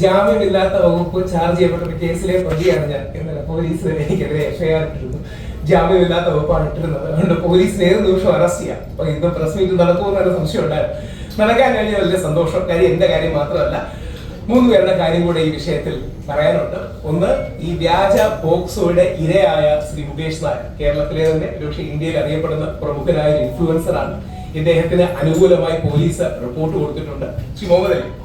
ജാമ്യമില്ലാത്ത വകുപ്പ് ചാർജ് ചെയ്യപ്പെട്ട കേസിലെ പ്രതിയാണ് ഞാൻ. എന്നല്ല പോലീസ് എനിക്കെതിരെ എഫ്ഐആർ ഇട്ടിരുന്നു. ജാമ്യമില്ലാത്ത വകുപ്പാണ് ഇട്ടിരുന്നത്. അതുകൊണ്ട് പോലീസിന് ഏത് നിമിഷം അറസ്റ്റ് ചെയ്യാം. അപ്പൊ ഇന്ന് പ്രസ് മീറ്റ് നടക്കുമെന്നൊരു സംശയം ഉണ്ടായിരുന്നു. നടക്കാൻ കഴിഞ്ഞ വലിയ സന്തോഷം. കാര്യം എന്റെ കാര്യം മാത്രമല്ല. മൂന്ന് പേരുടെ കാര്യം കൂടെ ഈ വിഷയത്തിൽ പറയാനുണ്ട്. ഒന്ന് ഈ വ്യാജ പോക്സോയുടെ ഇരയായ ശ്രീ മുകേഷ് നായർ. കേരളത്തിലെ തന്നെ ഒരുപക്ഷെ ഇന്ത്യയിൽ അറിയപ്പെടുന്ന പ്രമുഖനായ ഒരു ഇൻഫ്ലുവൻസർ ആണ്. ഇദ്ദേഹത്തിന് അനുകൂലമായി പോലീസ് റിപ്പോർട്ട് കൊടുത്തിട്ടുണ്ട്. ശ്രീ മുഹമ്മദ് അലി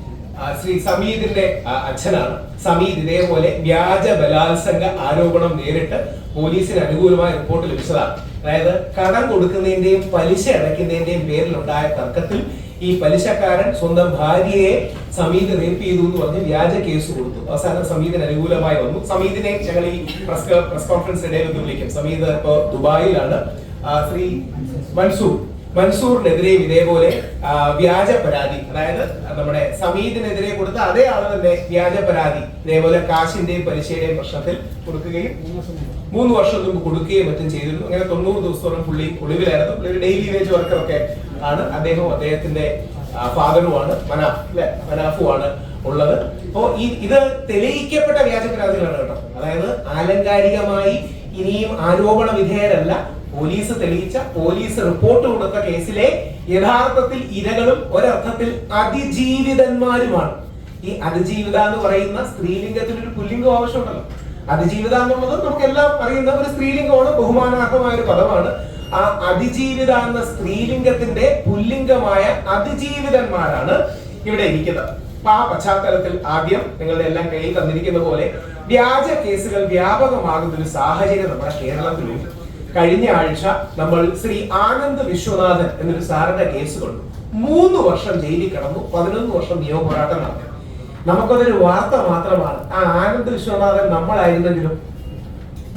ശ്രീ സമീദിന്റെ അച്ഛനാണ്. സമീദ് ഇതേപോലെ വ്യാജ ബലാത്സംഗ ആരോപണം നേരിട്ട് പോലീസിന് അനുകൂലമായ റിപ്പോർട്ട് ലഭിച്ചതാണ്. അതായത് കടം കൊടുക്കുന്നതിന്റെയും പലിശ അടയ്ക്കുന്നതിന്റെയും പേരിലുണ്ടായ തർക്കത്തിൽ ഈ പലിശക്കാരൻ സ്വന്തം ഭാര്യയെ സമീത് റേപ്പ് ചെയ്തു എന്ന് പറഞ്ഞ് വ്യാജ കേസ് കൊടുത്തു. അവസാനം സമീതിന് അനുകൂലമായി വന്നു. സമീതിനെ ഞങ്ങൾ ഈ പ്രസ് പ്രസ് കോൺഫറൻസ് ഇടയിൽ ഒന്ന് വിളിക്കും. സമീത് ഇപ്പോ ദുബായിലാണ്. ശ്രീ മൻസൂർ. മൻസൂറിനെതിരെയും ഇതേപോലെ വ്യാജ പരാതി അതായത് നമ്മുടെ സമീതിനെതിരെ കൊടുത്ത അതേ ആൾ തന്നെ വ്യാജ പരാതി ഇതേപോലെ കാശിന്റെയും പലിശയുടെയും പ്രശ്നത്തിൽ കൊടുക്കുകയും മൂന്ന് വർഷം മുമ്പ് കൊടുക്കുകയും മറ്റും ചെയ്തിരുന്നു. അങ്ങനെ തൊണ്ണൂറ് ദിവസത്തോളം പുള്ളി ഒളിവിലായിരുന്നു. പുള്ളി ഡെയിലി വേജ് വർക്കറൊക്കെ ആണ്. അദ്ദേഹവും അദ്ദേഹത്തിന്റെ ഫാദറുമാണ് മനാഫ് അല്ലെ? മനാഫുമാണ് ഉള്ളത്. അപ്പോ ഈ ഇത് തെളിയിക്കപ്പെട്ട വ്യാജ പരാതികളാണ് കേട്ടോ. അതായത് ആലങ്കാരികമായി ഇനിയും ആരോപണ വിധേയരല്ല പോലീസ് തെളിയിച്ച പോലീസ് റിപ്പോർട്ട് കൊടുത്ത കേസിലെ യഥാർത്ഥത്തിൽ ഇരകളും ഒരർത്ഥത്തിൽ അതിജീവിതന്മാരുമാണ്. ഈ അതിജീവിത എന്ന് പറയുന്ന സ്ത്രീലിംഗത്തിന് ഒരു പുല്ലിംഗം ആവശ്യമുണ്ടല്ലോ. അതിജീവിത എന്നുള്ളത് നമുക്ക് എല്ലാം അറിയുന്ന ഒരു സ്ത്രീലിംഗമാണ് ബഹുമാനാർഹമായ ഒരു പദമാണ്. ആ അതിജീവിത എന്ന സ്ത്രീലിംഗത്തിന്റെ പുല്ലിംഗമായ അതിജീവിതന്മാരാണ് ഇവിടെ ഇരിക്കുന്നത്. അപ്പൊ ആ പശ്ചാത്തലത്തിൽ ആദ്യം നിങ്ങളുടെ എല്ലാം കയ്യിൽ തന്നിരിക്കുന്ന പോലെ വ്യാജ കേസുകൾ വ്യാപകമാകുന്ന ഒരു സാഹചര്യം നമ്മുടെ കേരളത്തിലുണ്ട്. കഴിഞ്ഞ ആഴ്ച നമ്മൾ ശ്രീ ആനന്ദ് വിശ്വനാഥൻ എന്നൊരു സാറിന്റെ കേസ് കണ്ടു. മൂന്ന് വർഷം ജയിലിൽ കിടന്നു പതിനൊന്ന് വർഷം നിയമ പോരാട്ടം നടത്തി. നമുക്കതൊരു വാർത്ത മാത്രമാണ്. ആ ആനന്ദ് വിശ്വനാഥൻ നമ്മളായിരുന്നെങ്കിലും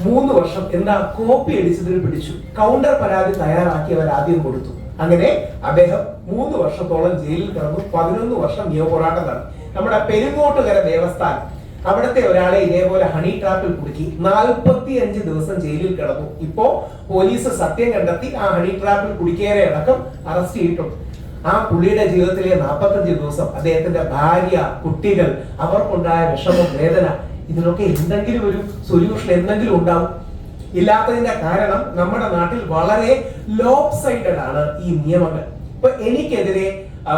മൂന്ന് വർഷം എന്താ കോപ്പി അടിച്ചതിൽ പിടിച്ചു. കൗണ്ടർ പരാതി തയ്യാറാക്കി അവർ ആദ്യം കൊടുത്തു. അങ്ങനെ അദ്ദേഹം മൂന്ന് വർഷത്തോളം ജയിലിൽ കിടന്നു പതിനൊന്ന് വർഷം നിയമ പോരാട്ടം നടത്തി. നമ്മുടെ പെരുങ്ങോട്ടുകര ദേവസ്ഥാനം അവിടുത്തെ ഒരാളെ ഇതേപോലെ ഹണി ട്രാപ്പിൽ കുടുക്കി നാൽപ്പത്തി അഞ്ച് ദിവസം ജയിലിൽ കിടന്നു. ഇപ്പോ പോലീസ് സത്യം കണ്ടെത്തി ആ ഹണി ട്രാപ്പിൽ കുടിക്കേറെ അടക്കം അറസ്റ്റ് ചെയ്തിട്ടുണ്ട്. ആ പുള്ളിയുടെ ജീവിതത്തിലെ നാൽപ്പത്തഞ്ച് ദിവസം അദ്ദേഹത്തിന്റെ ഭാര്യ കുട്ടികൾ അവർക്കുണ്ടായ വിഷമം വേദന ഇതിനൊക്കെ എന്തെങ്കിലും ഒരു സൊല്യൂഷൻ എന്തെങ്കിലും ഉണ്ടാവും. ഇല്ലാത്തതിന്റെ കാരണം നമ്മുടെ നാട്ടിൽ വളരെ ലോപ് സൈഡഡ് ആണ് ഈ നിയമങ്ങൾ. ഇപ്പൊ എനിക്കെതിരെ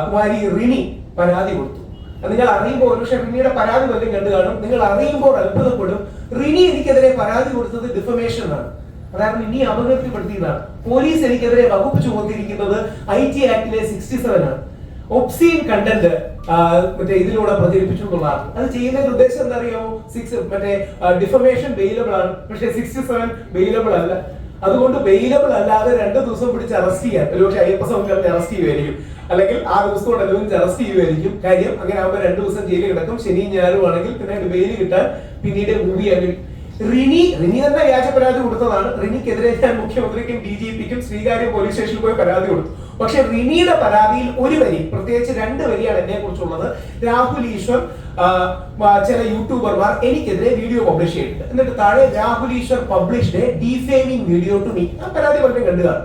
കുമാരി റിനി പരാതി കൊടുത്തു. നിങ്ങൾ അറിയുമ്പോൾ ഒരുപക്ഷെ റിനിയുടെ പരാതി വല്ലതും കണ്ടു കാണും. നിങ്ങൾ അറിയുമ്പോൾ അത്ഭുതപ്പെടും. റിനി എനിക്കെതിരെ പരാതി കൊടുത്തത് ഡിഫമേഷൻ ആണ്. അതായത് ഇനി അപകീർത്തിപ്പെടുത്തിയതാണ്. പോലീസ് എനിക്കെതിരെ വകുപ്പ് ചുമത്തിയിരിക്കുന്നത് ഐ ടി ആക്ടിലെ സിക്സ്റ്റി സെവൻ ആണ്. ഒബ്സീൻ കണ്ടന്റ് മറ്റേ ഇതിലൂടെ പ്രചരിപ്പിച്ചു എന്നുള്ളതാണ്. അത് ചെയ്യുന്നതിന്റെ ഉദ്ദേശം എന്താ അറിയാമോ സിക്സ് മറ്റേ ഡിഫമേഷൻ ബെയിലബിൾ ആണ്. പക്ഷെ സിക്സ്റ്റി സെവൻ ബെയിലബിൾ അല്ല. അതുകൊണ്ട് ബെയിലബിൾ അല്ലാതെ രണ്ട് ദിവസം പിടിച്ച് അറസ്റ്റ് ചെയ്യാൻ. ഒരുപക്ഷെ അയ്യപ്പ സ്വാമികളെ അറസ്റ്റ് ചെയ്യുമായിരിക്കും അല്ലെങ്കിൽ ആ ദിവസം അനുവദിച്ച് അറസ്റ്റ് ചെയ്യുമായിരിക്കും കാര്യം അങ്ങനെ ആകുമ്പോൾ രണ്ടു ദിവസം ജയിലിൽ കിടക്കും. ശനിയും ഞായറും ആണെങ്കിൽ പിന്നെ വെയിൽ കിട്ടാൻ പിന്നീട് മൂവി ആകും റിനി റിനി തന്നെ വ്യാജ പരാതി കൊടുത്തതാണ്. റിനിക്കെതിരെ ഞാൻ മുഖ്യമന്ത്രിക്കും ഡി ജി പിക്കും ശ്രീകാര്യം പോലീസ് സ്റ്റേഷനിൽ പോയി പരാതി കൊടുത്തു. പക്ഷെ റിനിയുടെ പരാതിയിൽ ഒരു വരി പ്രത്യേകിച്ച് രണ്ട് വരിയാണ് എന്നെ കുറിച്ചുള്ളത് രാഹുൽ ഈശ്വർ ചില യൂട്യൂബർമാർ എനിക്കെതിരെ വീഡിയോ പബ്ലിഷ് ചെയ്തിട്ടുണ്ട്. എന്നിട്ട് താഴെ Rahul Easwar published defaming video to me ആ പരാതി വളരെ കണ്ടുകാണ്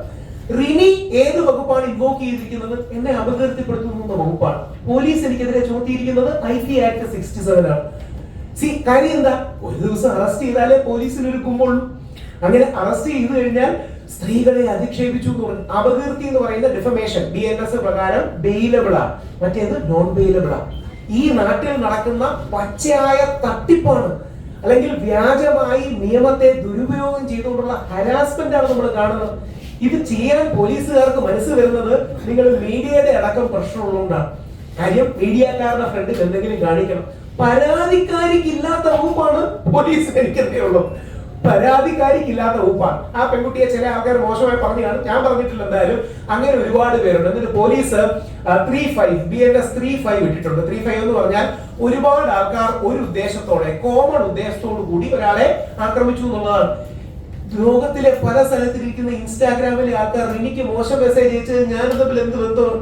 റിനി ഏത് വകുപ്പാണ് ഇൻവോക്ക് ചെയ്തിരിക്കുന്നത്? എന്നെ അപകീർത്തിപ്പെടുത്തുന്ന വകുപ്പാണ്. പോലീസ് എനിക്കെതിരെ ചുമത്തിയിരിക്കുന്നത് I T act sixty seven ആണ്. സി കാര്യം എന്താ? ഒരു ദിവസം അറസ്റ്റ് ചെയ്താലേ പോലീസിന് ഒരു കുമ്പുള്ളൂ അങ്ങനെ അറസ്റ്റ് ചെയ്തു കഴിഞ്ഞാൽ സ്ത്രീകളെ അധിക്ഷേപിച്ചു എന്ന് പറഞ്ഞു. അപകീർത്തി എന്ന് പറയുന്ന ഡിഫമേഷൻ ബി എൻ എസ് പ്രകാരം ബെയിലബിൾ ആണ് മറ്റേത് നോൺ ബെയിലബിൾ ആണ് ഈ നാട്ടിൽ നടക്കുന്ന പച്ചയായ തട്ടിപ്പാണ്. അല്ലെങ്കിൽ വ്യാജമായി നിയമത്തെ ദുരുപയോഗം ചെയ്തുകൊണ്ടുള്ള ഹരാസ്മെന്റ് ആണ് നമ്മൾ കാണുന്നത്. ഇത് ചെയ്യാൻ പോലീസുകാർക്ക് മനസ്സ് വരുന്നത് നിങ്ങൾ മീഡിയയുടെ അടക്കം പ്രശ്നമുള്ളതുകൊണ്ടാണ്. കാര്യം മീഡിയക്കാരുടെ ഫ്രണ്ടിൽ എന്തെങ്കിലും കാണിക്കണം. പരാതിക്കാരിക്ക് ഇല്ലാത്ത വകുപ്പാണ് പോലീസ് എനിക്കെന്തേ പരാതിക്കാരിക്ക് ഇല്ലാത്ത വകുപ്പാണ്. ആ പെൺകുട്ടിയെ ചില ആൾക്കാർ മോശമായി പറഞ്ഞു ഞാൻ പറഞ്ഞിട്ടില്ല എന്തായാലും. അങ്ങനെ ഒരുപാട് പേരുണ്ട്. എന്നിട്ട് police three five B N S three five ഇട്ടിട്ടുണ്ട്. ത്രീ ഫൈവ് എന്ന് പറഞ്ഞാൽ ഒരുപാട് ആൾക്കാർ ഒരു ഉദ്ദേശത്തോടെ കോമൺ ഉദ്ദേശത്തോടു കൂടി ഒരാളെ ആക്രമിച്ചു എന്നുള്ളതാണ്. ലോകത്തിലെ പല സ്ഥലത്തിരിക്കുന്ന ഇൻസ്റ്റാഗ്രാമിലെ ആൾക്കാർ എനിക്ക് മോശം മെസ്സേജ് അയച്ചത് ഞാൻ തമ്മിൽ എന്ത് ബന്ധമാണ്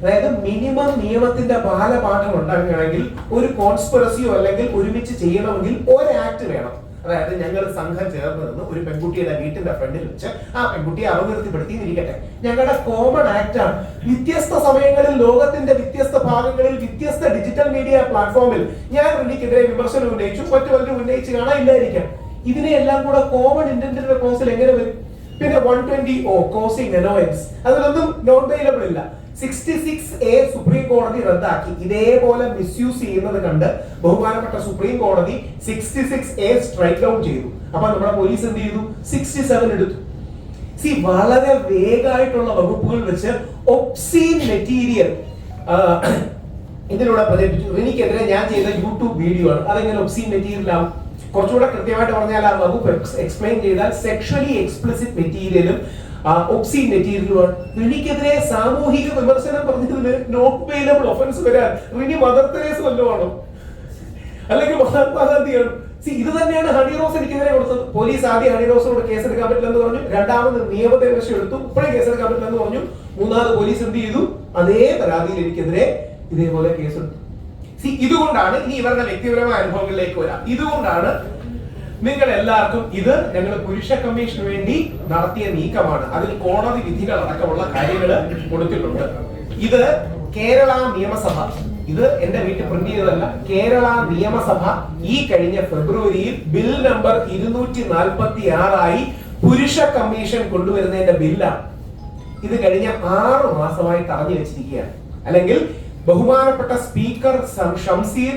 അതായത് മിനിമം നിയമത്തിന്റെ ബാലപാഠം ഉണ്ടാക്കുകയാണെങ്കിൽ ഒരു കോൺസ്പിറസിയോ അല്ലെങ്കിൽ ഒരുമിച്ച് ചെയ്യണമെങ്കിൽ ഒരു ആക്ട് വേണം. അതായത് ഞങ്ങൾ സംഘം ചേർന്ന് ഒരു പെൺകുട്ടിയുടെ വീട്ടിന്റെ ഫ്രണ്ടിൽ വെച്ച് ആ പെൺകുട്ടിയെ അപകീർത്തിപ്പെടുത്തി ഇരിക്കട്ടെ ഞങ്ങളുടെ കോമൺ ആക്ട് ആണ്. വ്യത്യസ്ത സമയങ്ങളിൽ ലോകത്തിന്റെ വ്യത്യസ്ത ഭാഗങ്ങളിൽ വ്യത്യസ്ത ഡിജിറ്റൽ മീഡിയ പ്ലാറ്റ്ഫോമിൽ ഞാൻ റിനിക്കെതിരെ വിമർശനം ഉന്നയിച്ചു മറ്റു പലരും ഉന്നയിച്ച് കാണാനില്ലായിരിക്കാം ഇതിനെയെല്ലാം കൂടെ കോമൺ ഇന്റന്റഡ് ക്ലോസിൽ എങ്ങനെ വരും? പിന്നെ one twenty O causing annoyance അതിലൊന്നും നോൺ വെയിലബിൾ ഇല്ല. സിക്സ്റ്റി സിക്സ് എ സുപ്രീം കോടതി റദ്ദാക്കി. ഇതേപോലെ മിസ്യൂസ് ചെയ്യുന്നത് കണ്ട് ബഹുമാനപ്പെട്ട സുപ്രീം കോടതി sixty six A strike out ചെയ്തു. അപ്പൊ നമ്മുടെ പോലീസ് എന്ത് ചെയ്തു? സിക്സ്റ്റി സെവൻ എടുത്തു. സി വളരെ വേഗമായിട്ടുള്ള വകുപ്പുകൾ വെച്ച് ഒപ്സീൻ മെറ്റീരിയൽ ഇതിലൂടെ പ്രചരിപ്പിച്ചു. എനിക്കെതിരെ ഞാൻ ചെയ്ത യൂട്യൂബ് വീഡിയോ ആണ്. അതെങ്ങനെ ഒപ്സീൻ മെറ്റീരിയൽ ആവും? കുറച്ചുകൂടെ കൃത്യമായിട്ട് പറഞ്ഞാൽ ആ വകുപ്പ് എക്സ്പ്ലെയിൻ ചെയ്താൽ സെക്ഷലി എക്സ്പ്ലിസിറ്റ് മെറ്റീരിയലും ഒപ്സീൻ മെറ്റീരിയലുമാണ് റിനിക്കെതിരെ സാമൂഹിക വിമർശനം പറഞ്ഞതിന് നോട്ട് വെയിലബിൾ ഒഫൻസ് വരാൻ റിനി മദർ തെരേസ് വല്ലതുമാണോ? അല്ലെങ്കിൽ മഹാത്മാഗാന്ധിയാണ്? സി ഇത് തന്നെയാണ് ഹണി റോസ് എനിക്കെതിരെ കൊടുത്തത്. പോലീസ് ആദ്യം ഹണി റോസിനോട് കേസെടുക്കാൻ പറ്റില്ലെന്ന് പറഞ്ഞു. രണ്ടാമത് നിയമപേക്ഷ എടുത്തു. ഇപ്പോഴും കേസെടുക്കാൻ പറ്റില്ലെന്ന് പറഞ്ഞു. മൂന്നാമത് പോലീസ് എന്ത് ചെയ്തു? അതേ പരാതിയിൽ എനിക്കെതിരെ ഇതേപോലെ കേസെടുത്തു ഇതുകൊണ്ടാണ് ഇനി ഇവരുടെ വ്യക്തിപരമായ അനുഭവങ്ങളിലേക്ക് വരാം. ഇതുകൊണ്ടാണ് നിങ്ങൾ എല്ലാവർക്കും ഇത് ഞങ്ങൾ പുരുഷ കമ്മീഷന് വേണ്ടി നടത്തിയ നീക്കമാണ്. അതിൽ കോടതി വിധികൾ അടക്കമുള്ള കാര്യങ്ങൾ കൊടുത്തിട്ടുണ്ട്. ഇത് കേരള നിയമസഭ. ഇത് എന്റെ വീട്ടിൽ പ്രിന്റ് ചെയ്തതല്ല. കേരള നിയമസഭ ഈ കഴിഞ്ഞ ഫെബ്രുവരിയിൽ ബിൽ നമ്പർ ഇരുന്നൂറ്റി നാൽപ്പത്തി ആറായി പുരുഷ കമ്മീഷൻ കൊണ്ടുവരുന്നതിന്റെ ബില്ലാണ്. ഇത് കഴിഞ്ഞ ആറ് മാസമായി തടഞ്ഞു വെച്ചിരിക്കുകയാണ്. അല്ലെങ്കിൽ ബഹുമാനപ്പെട്ട സ്പീക്കർ ഷംസീർ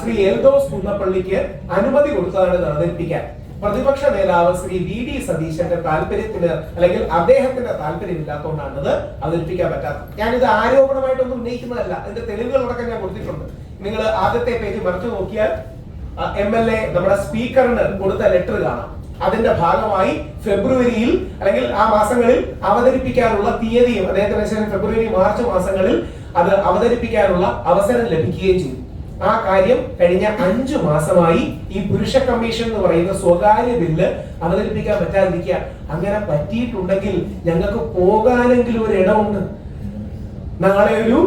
ശ്രീ എൽദോസ് കുന്നപ്പള്ളിക്ക് അനുമതി കൊടുത്തതാണ് അവതരിപ്പിക്കാൻ. പ്രതിപക്ഷ നേതാവ് ശ്രീ വി ഡി സതീശന്റെ താല്പര്യത്തിന് അല്ലെങ്കിൽ അദ്ദേഹത്തിന്റെ താല്പര്യം ഇല്ലാത്തതുകൊണ്ടാണത് അവതരിപ്പിക്കാൻ പറ്റാത്തത്. ഞാനിത് ആരോപണമായിട്ടൊന്നും ഉന്നയിക്കുന്നതല്ല. അതിന്റെ തെളിവുകളടക്കം ഞാൻ കൊടുത്തിട്ടുണ്ട്. നിങ്ങൾ ആദ്യത്തെ പേജ് മറിച്ചു നോക്കിയാൽ എം എൽ എ നമ്മുടെ സ്പീക്കറിന് കൊടുത്ത ലെറ്റർ കാണാം. അതിന്റെ ഭാഗമായി ഫെബ്രുവരിയിൽ അല്ലെങ്കിൽ ആ മാസങ്ങളിൽ അവതരിപ്പിക്കാനുള്ള തീയതിയും അദ്ദേഹത്തിന് ശേഷം ഫെബ്രുവരി മാർച്ച് മാസങ്ങളിൽ അത് അവതരിപ്പിക്കാനുള്ള അവസരം ലഭിക്കുകയും ചെയ്തു. ആ കാര്യം കഴിഞ്ഞ അഞ്ചു മാസമായി ഈ പുരുഷ കമ്മീഷൻ എന്ന് പറയുന്ന സ്വകാര്യ ബില്ല് അവതരിപ്പിക്കാൻ പറ്റാതിരിക്കുക. അങ്ങനെ പറ്റിയിട്ടുണ്ടെങ്കിൽ ഞങ്ങൾക്ക് പോകാനെങ്കിലും ഒരു ഇടമുണ്ട്. നാളെ ഒരു